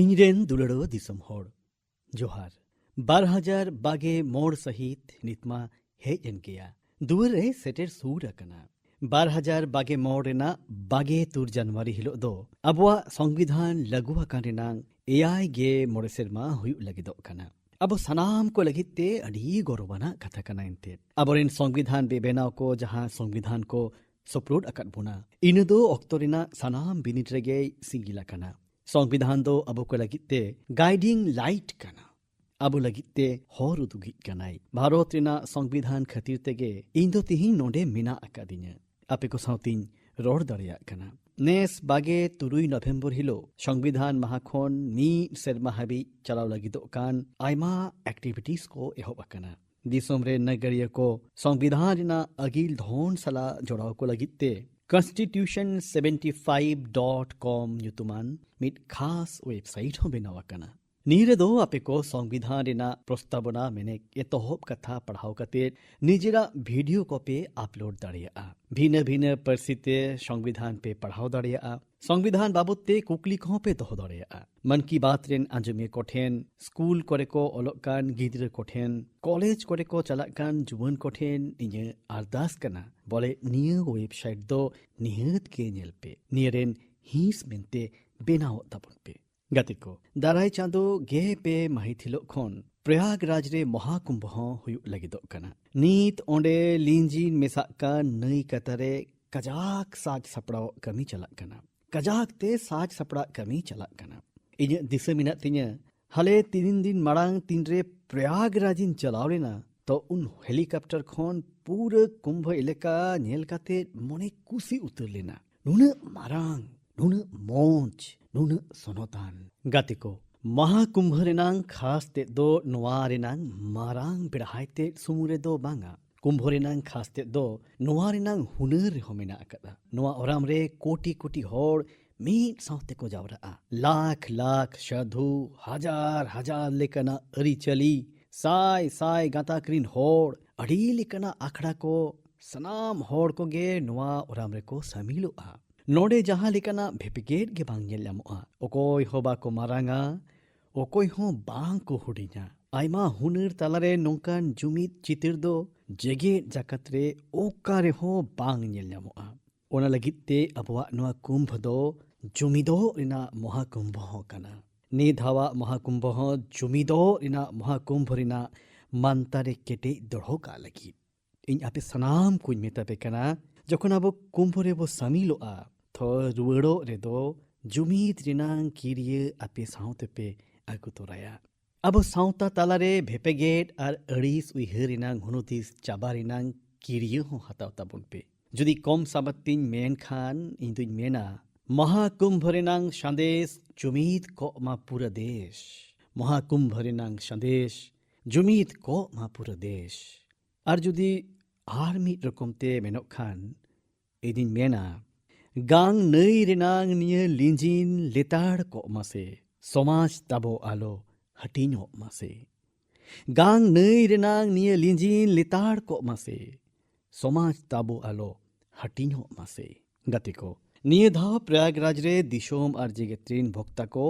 ᱤᱧᱨᱮᱱ ᱫᱩᱞᱟᱹᱲᱚ ᱫᱤᱥᱚᱢ ᱦᱚᱲ ᱡᱚᱦᱟᱨ 2022 ᱢᱚᱲ ᱥᱟᱹᱦᱤᱛ ᱱᱤᱛᱢᱟ ᱦᱮᱡ ᱮᱱ ᱜᱮᱭᱟ ᱫᱩᱣᱟᱹᱨ ᱨᱮ ᱥᱮᱴᱮᱨ ᱥᱩᱨ ᱟᱠᱟᱱᱟ 2022 ᱢᱚᱲ ᱨᱮᱱᱟᱜ 23 ᱡᱟᱱᱩᱣᱟᱨᱤ ᱦᱤᱞᱳᱜ ᱫᱚ ᱟᱵᱚᱣᱟᱜ ᱥᱚᱝᱵᱤᱫᱷᱟᱱ ᱞᱟᱹᱜᱩ ᱟᱠᱟᱱ ᱨᱮᱱᱟᱜ 59 ᱥᱮᱨᱢᱟ ᱦᱩᱭᱩᱜ ᱞᱟᱹᱜᱤᱫᱚᱜ ᱠᱟᱱᱟ ᱟᱵᱚ ᱥᱟᱱᱟᱢ ᱠᱚ ᱞᱟᱹᱜᱤᱫ ᱛᱮ ᱟᱹᱰᱤ ᱜᱚᱨᱚᱵᱟᱱᱟᱜ ᱠᱟᱛᱷᱟ ᱠᱟᱱᱟ ᱮᱱᱛᱮ ᱟᱵᱚᱨᱮᱱ ᱥᱚᱝᱵᱤᱫᱷᱟᱱ ᱵᱮᱵᱮᱱᱟᱣ ᱠᱚ ᱡᱟᱦᱟᱸ ᱥᱚᱝᱵᱤᱫᱷᱟᱱ ᱠᱚ ᱥᱚᱯᱨᱩᱫ ᱟᱠᱟᱫ ᱵᱚᱱᱟ ᱤᱱᱟᱹ ᱫᱚ ᱚᱠᱛᱚ ᱨᱮᱱᱟᱜ ᱥᱟᱱᱟᱢ ᱵᱤᱱᱤᱰ ᱨᱮᱜᱮᱭ ᱥᱤᱸᱜᱤᱞ ᱟᱠᱟᱱᱟ संविधान दो अब को लगी गाइडिंग लाइट कना अब लगी हर उदुगी कनाई भारत रेना संविधान खातिर तेगे इन दो तिहिन नोडे मिना अकादिन्या आपे को साउतिन रोड दरिया कना नेस बागे तुरुई नवेम्बर हिलो संविधान माह नी मीद सेरमा हाबी चलाव लगी कान आयमा एक्टिविटीज़ को एहब अकना दिसोम रे नगरिया को संविधान रेना अगिल धोन सला जोड़ाव को लगी constitution75.com nyutuman mit khas website hobe nawakana ᱵᱮᱱᱟᱣ ᱟᱠᱟᱱᱟ ᱱᱤᱭᱟᱹ ᱨᱮᱫᱚ ᱟᱯᱮ ᱠᱚ ᱥᱚᱝᱵᱤᱫᱷᱟᱱ ᱨᱮᱱᱟᱜ ᱯᱨᱚᱥᱛᱟᱵᱚᱱᱟ ᱢᱮᱱᱮ ᱮᱛᱚᱦᱚᱵ ᱠᱟᱛᱷᱟ ᱯᱟᱲᱦᱟᱣ ᱠᱟᱛᱮ ᱱᱤᱡᱮᱨᱟᱜ ᱵᱷᱤᱰᱤᱭᱳ ᱠᱚᱯᱮ ᱟᱯᱞᱳᱰ ᱫᱟᱲᱮᱭᱟᱜᱼᱟ ᱵᱷᱤᱱᱟᱹ ᱵᱷᱤᱱᱟᱹ ᱯᱟᱹᱨᱥᱤᱛᱮ ᱥᱚᱝᱵᱤᱫᱷᱟᱱ ᱯᱮ ᱯᱟᱲᱦᱟᱣ ᱫᱟᱲᱮᱭᱟᱜᱼᱟ ᱥᱚᱝᱵᱤᱫᱷᱟᱱ ᱵᱟᱵᱚᱫ ᱛᱮ ᱠᱩᱠᱞᱤ ᱠᱚᱦᱚᱸ ᱯᱮ ᱫᱚᱦᱚ ᱫᱟᱲᱮᱭᱟᱜᱼᱟ ᱢᱚᱱ ᱠᱤ ᱵᱟᱛ ᱨᱮᱱ ᱟᱸᱡᱚᱢᱤᱭᱟᱹ ᱠᱚᱴᱷᱮᱱ ᱥᱠᱩᱞ ᱠᱚᱨᱮ ᱠᱚ ᱚᱞᱚᱜ ᱠᱟᱱ ᱜᱤᱫᱽᱨᱟᱹ ᱠᱚᱴᱷᱮᱱ ᱠᱚᱞᱮᱡᱽ ᱠᱚᱨᱮ ᱠᱚ ᱪᱟᱞᱟᱜ ᱠᱟᱱ ᱡᱩᱣᱟᱹᱱ ᱠᱚᱴᱷᱮᱱ ᱤᱧᱟᱹᱜ ᱟᱨᱫᱟᱥ ᱠᱟᱱᱟ ᱵᱚᱞᱮ ᱱᱤᱭᱟᱹ ᱳᱭᱮᱵᱥᱟᱭᱤᱴ ᱫᱚ ᱱᱤᱦᱟᱹᱛ ᱜᱮ ᱧᱮᱞ ᱯᱮ ᱱᱤᱭᱟᱹ ᱨᱮᱱ ᱦᱤᱸᱥ ᱢᱮᱱᱛᱮ ᱵᱮᱱᱟᱣᱚᱜ ᱛᱟᱵᱚᱱ ᱯᱮ ᱜᱟᱛᱮ ᱠᱚ ᱫᱟᱨᱟᱭ ᱪᱟᱸᱫᱳ ᱜᱮ ᱯᱮ ᱢᱟᱹᱦᱤᱛ ᱦᱤᱞᱳᱜ ᱠᱷᱚᱱ ᱯᱨᱚᱭᱟᱜᱽᱨᱟᱡᱽ ᱨᱮ ᱢᱚᱦᱟᱠᱩᱢᱵᱷ ᱦᱚᱸ ᱦᱩᱭᱩᱜ ᱞᱟᱹᱜᱤᱫᱚᱜ ᱠᱟᱱᱟ ᱱᱤᱛ ᱚᱸᱰᱮ ᱞᱤᱸᱡᱤᱱ ᱢᱮᱥᱟᱜ ᱠᱟᱱ ᱱᱟᱹᱭ ᱠᱟᱛᱟᱨᱮ ᱠᱟᱡᱟᱠ ᱥᱟᱡᱽ ᱥᱟᱯᱲᱟᱣ ᱠᱟᱹᱢᱤ ᱪᱟᱞᱟᱜ ᱠᱟᱱᱟ ᱠᱟᱡᱟᱠ ᱛᱮ ᱥᱟᱡᱽ ᱥᱟᱯᱲᱟᱜ ᱠᱟᱹᱢᱤ ᱪᱟᱞᱟᱜ ᱠᱟᱱᱟ ᱤᱧᱟᱹᱜ ᱫᱤᱥᱟᱹ ᱢᱮᱱᱟᱜ ᱛᱤᱧᱟᱹ ᱦᱟᱞᱮ ᱛᱤᱱ ᱫᱤᱱ ᱢᱟᱲᱟᱝ ᱛᱤᱱᱨᱮ ᱯᱨᱚᱭᱟᱜᱽᱨᱟᱡᱽ ᱤᱧ ᱪᱟᱞᱟᱣ ᱞᱮᱱᱟ ᱛᱚ ᱩᱱ ᱦᱮᱞᱤᱠᱟᱯᱴᱟᱨ ᱠᱷᱚᱱ ᱯᱩᱨᱟᱹ ᱠᱩᱢᱵᱷ ᱮᱞᱟᱠᱟ ᱧᱮᱞ ᱠᱟᱛᱮ ᱢᱚᱱᱮ ᱠᱩᱥᱤ ᱩᱛᱟᱹᱨ ᱞᱮᱱᱟ ᱱᱩᱱᱟᱹᱜ ᱢᱟᱨᱟᱝ ᱱᱩᱱᱟᱹᱜ ᱢᱚᱸᱡᱽ ᱱᱩᱱᱟᱹᱜ ᱥᱚᱱᱚᱛᱟᱱ ᱜᱟᱛᱮ ᱠᱚ ᱢᱟᱦᱟᱠᱩᱢᱵᱷ ᱨᱮᱱᱟᱜ ᱠᱷᱟᱥ ᱛᱮᱫ ᱫᱚ ᱱᱚᱣᱟ ᱨᱮᱱᱟᱜ ᱢᱟᱨᱟᱝ ᱵᱮᱲᱦᱟᱭ ᱛᱮᱫ ᱥᱩᱢᱩᱝ ᱨᱮᱫᱚ ᱵᱟᱝᱟ ᱠᱩᱢᱵᱷ ᱨᱮᱱᱟᱜ ᱠᱷᱟᱥ ᱛᱮᱫ ᱫᱚ ᱱᱚᱣᱟ ᱨᱮᱱᱟᱜ ᱦᱩᱱᱟᱹᱨ ᱨᱮᱦᱚᱸ ᱢᱮᱱᱟᱜ ᱟᱠᱟᱫᱟ ᱱᱚᱣᱟ ᱚᱨᱟᱢ ᱨᱮ ᱠᱳᱴᱤ ᱠᱳᱴᱤ ᱦᱚᱲ ᱢᱤᱫ ᱥᱟᱶᱛᱮ ᱠᱚ ᱡᱟᱣᱨᱟᱜᱼᱟ ᱞᱟᱠᱷ ᱞᱟᱠᱷ ᱥᱟᱫᱷᱩ ᱦᱟᱡᱟᱨ ᱦᱟᱡᱟᱨ ᱞᱮᱠᱟᱱᱟᱜ ᱟᱹᱨᱤᱪᱟᱹᱞᱤ ᱥᱟᱭ ᱥᱟᱭ ᱜᱟᱛᱟᱠ ᱨᱤᱱ ᱦᱚᱲ ᱟᱹᱰᱤ ᱞᱮᱠᱟᱱᱟᱜ ᱟᱠᱷᱲᱟ ko ᱥᱟᱱᱟᱢ ᱦᱚᱲ ᱠᱚᱜᱮ ᱱᱚᱣᱟ ᱚᱨᱟᱢ ᱨᱮᱠᱚ ᱥᱟᱹᱢᱤᱞᱚᱜᱼᱟ ᱱᱚᱰᱮ ᱡᱟᱦᱟᱸ ᱞᱮᱠᱟᱱᱟᱜ ᱵᱷᱮᱯᱮᱜᱮᱫ ᱜᱮ ᱵᱟᱝ ᱧᱮᱞ ᱧᱟᱢᱚᱜᱼᱟ ᱚᱠᱚᱭ ᱦᱚᱸ ᱵᱟᱠᱚ ᱢᱟᱨᱟᱝᱟ ᱚᱠᱚᱭ ᱦᱚᱸ ᱵᱟᱝ ᱠᱚ ᱦᱩᱰᱤᱧᱟ ᱟᱭᱢᱟ ᱦᱩᱱᱟᱹᱨ ᱛᱟᱞᱟᱨᱮ ᱱᱚᱝᱠᱟᱱ ᱡᱩᱢᱤᱫ ᱪᱤᱛᱟᱹᱨ ᱫᱚ ᱡᱮᱜᱮᱫ ᱡᱟᱠᱟᱛ ᱨᱮ ᱚᱠᱟ ᱨᱮᱦᱚᱸ ᱵᱟᱝ ᱧᱮᱞ ᱧᱟᱢᱚᱜᱼᱟ ᱚᱱᱟ ᱞᱟᱹᱜᱤᱫ ᱛᱮ ᱟᱵᱚᱣᱟᱜ ᱱᱚᱣᱟ ᱠᱩᱢᱵᱷ ᱫᱚ ᱡᱩᱢᱤᱫᱚᱜ ᱨᱮᱱᱟᱜ ᱢᱚᱦᱟᱠᱩᱢᱵᱷ ᱦᱚᱸ ᱠᱟᱱᱟ ᱱᱤᱭᱟᱹ ᱫᱷᱟᱣᱟᱜ ᱢᱚᱦᱟᱠᱩᱢᱵᱷ ᱦᱚᱸ ᱡᱩᱢᱤᱫᱚᱜ ᱨᱮᱱᱟᱜ ᱢᱚᱦᱟᱠᱩᱢᱵᱷ ᱨᱮᱱᱟᱜ ᱢᱟᱱᱛᱟᱨᱮ ᱠᱮᱴᱮᱡ ᱫᱚᱲᱦᱚ ᱠᱟᱜ ᱞᱟᱹᱜᱤᱫ ᱤᱧ ᱟᱯᱮ ᱥᱟᱱᱟᱢ ᱠᱚᱧ ᱢᱮᱛᱟᱯᱮ ᱠᱟᱱᱟ ᱡᱚᱠᱷᱚᱱ ᱟᱵᱚ ᱠᱩᱢᱵᱷ ᱨᱮᱵᱚ ᱥᱟᱹᱢᱤᱞᱚᱜᱼᱟ ᱛᱷᱚ ᱨᱩᱣᱟᱹᱲᱚᱜ ᱨᱮᱫᱚ ᱡᱩᱢᱤᱫ ᱨᱮᱱᱟᱝ ᱠᱤᱨᱭᱟᱹ ᱟᱯᱮ ᱥᱟᱶᱛᱮᱯᱮ ᱟᱹᱜᱩ ᱛᱚᱨᱟᱭᱟ ᱟᱵᱚ ᱥᱟᱶᱛᱟ ᱛᱟᱞᱟᱨᱮ ᱵᱷᱮᱯᱮᱜᱮᱫ ᱟᱨ ᱟᱹᱲᱤᱥ ᱩᱭᱦᱟᱹᱨ ᱨᱮᱱᱟᱝ ᱦᱩᱱᱩᱫᱤᱥ ᱪᱟᱵᱟ ᱨᱮᱱᱟᱝ ᱠᱤᱨᱭᱟᱹ ᱦᱚᱸ ᱦᱟᱛᱟᱣ ᱛᱟᱵᱚᱱ ᱯᱮ ᱡᱩᱫᱤ ᱠᱚᱢ ᱥᱟᱵᱟᱛᱤᱧ ᱢᱮᱱᱠᱷᱟᱱ ᱤᱧ ᱫᱩᱧ ᱢᱮᱱᱟ মহাকুম্ভ রেনাং সন্দেশ জুমিদ কগ মা পুরা দেশ মহাকুম্ভ রেনাং সন্দেশ জুমিদ কগ মা পুরা দেশ আর যদি আর মিট রকমতে মেনক খান এদিন মেনা ᱜᱟᱝ ᱱᱟᱹᱭ ᱨᱮᱱᱟᱜ ᱱᱤᱭᱟᱹ ᱞᱤᱸᱡᱤᱱ ᱞᱮᱛᱟᱲ ᱠᱚᱜ ᱢᱟᱥᱮ ᱥᱚᱢᱟᱡᱽ ᱛᱟᱵᱚ ᱟᱞᱚ ᱦᱟᱹᱴᱤᱧᱚᱜ ᱢᱟᱥᱮ ᱜᱟᱝ ᱱᱟᱹᱭ ᱨᱮᱱᱟᱜ ᱱᱤᱭᱟᱹ ᱞᱤᱸᱡᱤᱱ ᱞᱮᱛᱟᱲ ᱠᱚᱜ ᱢᱟᱥᱮ ᱥᱚᱢᱟᱡᱽ ᱛᱟᱵᱚ ᱟᱞᱚ ᱦᱟᱹᱴᱤᱧᱚᱜ ᱢᱟᱥᱮ ᱜᱟᱛᱮ ᱠᱚ ᱱᱤᱭᱟᱹ ᱫᱷᱟᱣ ᱯᱨᱚᱭᱟᱜᱽᱨᱟᱡᱽ ᱨᱮ ᱫᱤᱥᱚᱢ ᱟᱨ ᱡᱮᱜᱮᱛ ᱨᱮᱱ ᱵᱷᱚᱠᱛᱟ ᱠᱚ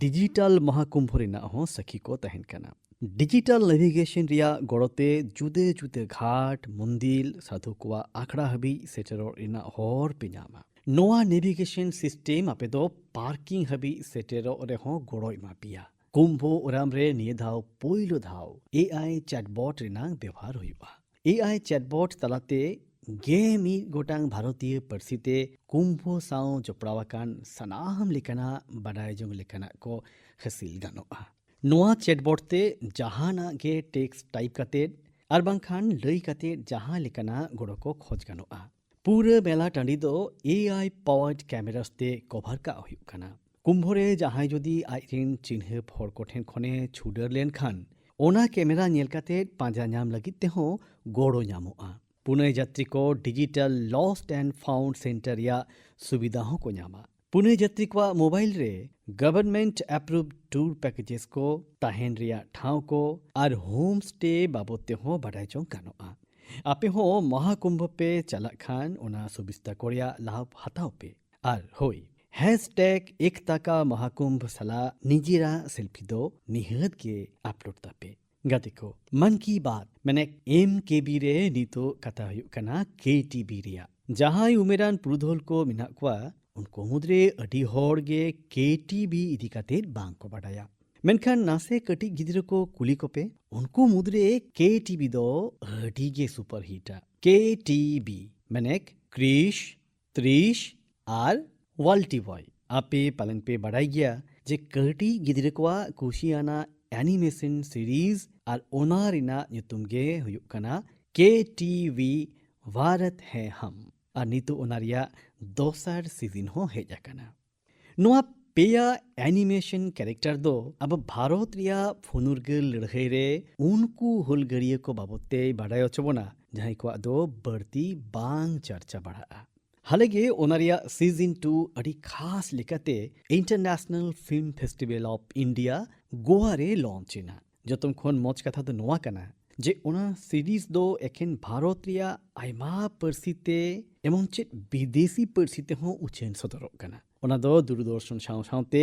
ᱰᱤᱡᱤᱴᱟᱞ ᱢᱚᱦᱟᱠᱩᱢᱵᱷ ᱨᱮᱱᱟᱜ ᱦᱚᱸ ᱥᱟᱹᱠᱷᱤ ᱠᱚ ᱛᱟᱦᱮᱱ ᱠᱟᱱᱟ ડિજિટલ નેવિગેશન રિયા ગોળતે જુદે જુદે ઘાટ મંદિલ સાધુકવા આખડા હબી સેટરો એના હોર પિનામા નોવા નેવિગેશન સિસ્ટેમ આપે તો પાર્કિંગ હબી સેટેરો રેહો ગોળો માપિયા কুম্ভ ওরামরে নিয়ে ধাও পৈল ধাও। এআই চ্যাটবট রেনাং ব্যবহার হইবা। এআই চ্যাটবট তালাতে গে মিদ গোটাং ভারতীয় পার্সিতে কুম্ভ সাও জপড়াওয়াকান সানাম লেখানা বাডায় জং লেখানা কো হাসিল গানোয়া। ᱱᱚᱣᱟ ᱪᱮᱴᱵᱚᱴ ᱛᱮ ᱡᱟᱦᱟᱱᱟᱜ ᱜᱮ ᱴᱮᱠᱥ ᱴᱟᱭᱤᱯ ᱠᱟᱛᱮᱫ ᱟᱨ ᱵᱟᱝᱠᱷᱟᱱ ᱞᱟᱹᱭ ᱠᱟᱛᱮᱫ ᱡᱟᱦᱟᱸ ᱞᱮᱠᱟᱱᱟᱜ ᱜᱚᱲᱚ ᱠᱚ ᱠᱷᱚᱡ ᱜᱟᱱᱚᱜᱼᱟ ᱯᱩᱨᱟᱹ ᱢᱮᱞᱟ ᱴᱟᱺᱰᱤ ᱫᱚ ᱮ ᱟᱭ ᱯᱟᱣᱟᱨᱰ ᱠᱮᱢᱮᱨᱟᱥ ᱛᱮ ᱠᱚᱵᱷᱟᱨ ᱠᱟᱜ ᱦᱩᱭᱩᱜ ᱠᱟᱱᱟ ᱠᱩᱢᱵᱷᱚ ᱨᱮ ᱡᱟᱦᱟᱸᱭ ᱡᱩᱫᱤ ᱟᱡᱨᱮᱱ ᱪᱤᱱᱦᱟᱹᱯ ᱦᱚᱲ ᱠᱚᱴᱷᱮᱱ ᱠᱷᱚᱱᱮ ᱪᱷᱩᱰᱟᱹᱨ ᱞᱮᱱᱠᱷᱟᱱ ᱚᱱᱟ ᱠᱮᱢᱮᱨᱟ ᱧᱮᱞ ᱠᱟᱛᱮᱫ ᱯᱟᱸᱡᱟ ᱧᱟᱢ ᱞᱟᱹᱜᱤᱫ ᱛᱮᱦᱚᱸ ᱜᱚᱲᱚ ᱧᱟᱢᱚᱜᱼᱟ ᱯᱩᱱᱟᱹᱭ ᱡᱟᱛᱨᱤ ᱠᱚ digital lost and found centre ᱨᱮᱭᱟᱜ ᱥᱩᱵᱤᱫᱷᱟ ᱦᱚᱸᱠᱚ ᱧᱟᱢᱟ पुणे जत्री को मोबाइल रे गवर्नमेंट अप्रूव टूर पैकेजेस को तहन ठाव को और होम स्टे बाबदे बाढ़ चौं आपे हो महाकुंभ पे चला खान ओना सुबिस्ता कोरिया लाभ हताओ पे। और होई हैशटैग एकता का महाकुंभ सला निजीरा सेल्फी दो निहत के अपलोड तापे गति को, मन की बात, मैंने एम के बी रे नीतो कथा हुयुक कना के टी बी रिया। जहाँ उमेरान पुरुधोल को मिना कुआ उनको मुद्रे अडी होड़ गे के टी बी इदी काते बांग को बड़ाया मेनखान नासे कटी गिद्र को कुली को पे उनको मुद्रे के टी बी दो अडी गे सुपर हिटा। के टी बी मैंने क्रिश, त्रिश, आर, वाल्टी बॉय, आपे पालन पे बढ़ाई गया। जे कटी गिद्र को कुशियाना एनिमेशन सीरीज़ और ओनारिना nyutum ge huyuk kana KTV Bharat है हम। और नीतु ओनारिया नोआ पेया एनिमेशन कैरेक्टर दो भारत रिया फुनुरगल लड़ाई रे उनको बढ़ाई चबोना, जहाँ को दो बढ़ती बांग चर्चा बढ़ा ओनारिया season two लेकाते International Film Festival of India जतम खोन मौज कथा ᱡᱮ ᱚᱱᱟ ᱥᱤᱨᱤᱡᱽ ᱫᱚ ᱮᱠᱷᱮᱱ ᱵᱷᱟᱨᱚᱛ ᱨᱮᱭᱟᱜ ᱟᱭᱢᱟ ᱯᱟᱹᱨᱥᱤ ᱛᱮ ᱮᱢᱚᱱ ᱪᱮᱫ ᱵᱤᱫᱮᱥᱤ ᱯᱟᱹᱨᱥᱤ ᱛᱮᱦᱚᱸ ᱩᱪᱷᱟᱹᱱ ᱥᱚᱫᱚᱨᱚᱜ ᱠᱟᱱᱟ ᱚᱱᱟ ᱫᱚ ᱫᱩᱨᱫᱚᱨᱥᱚᱱ ᱥᱟᱶ ᱥᱟᱶᱛᱮ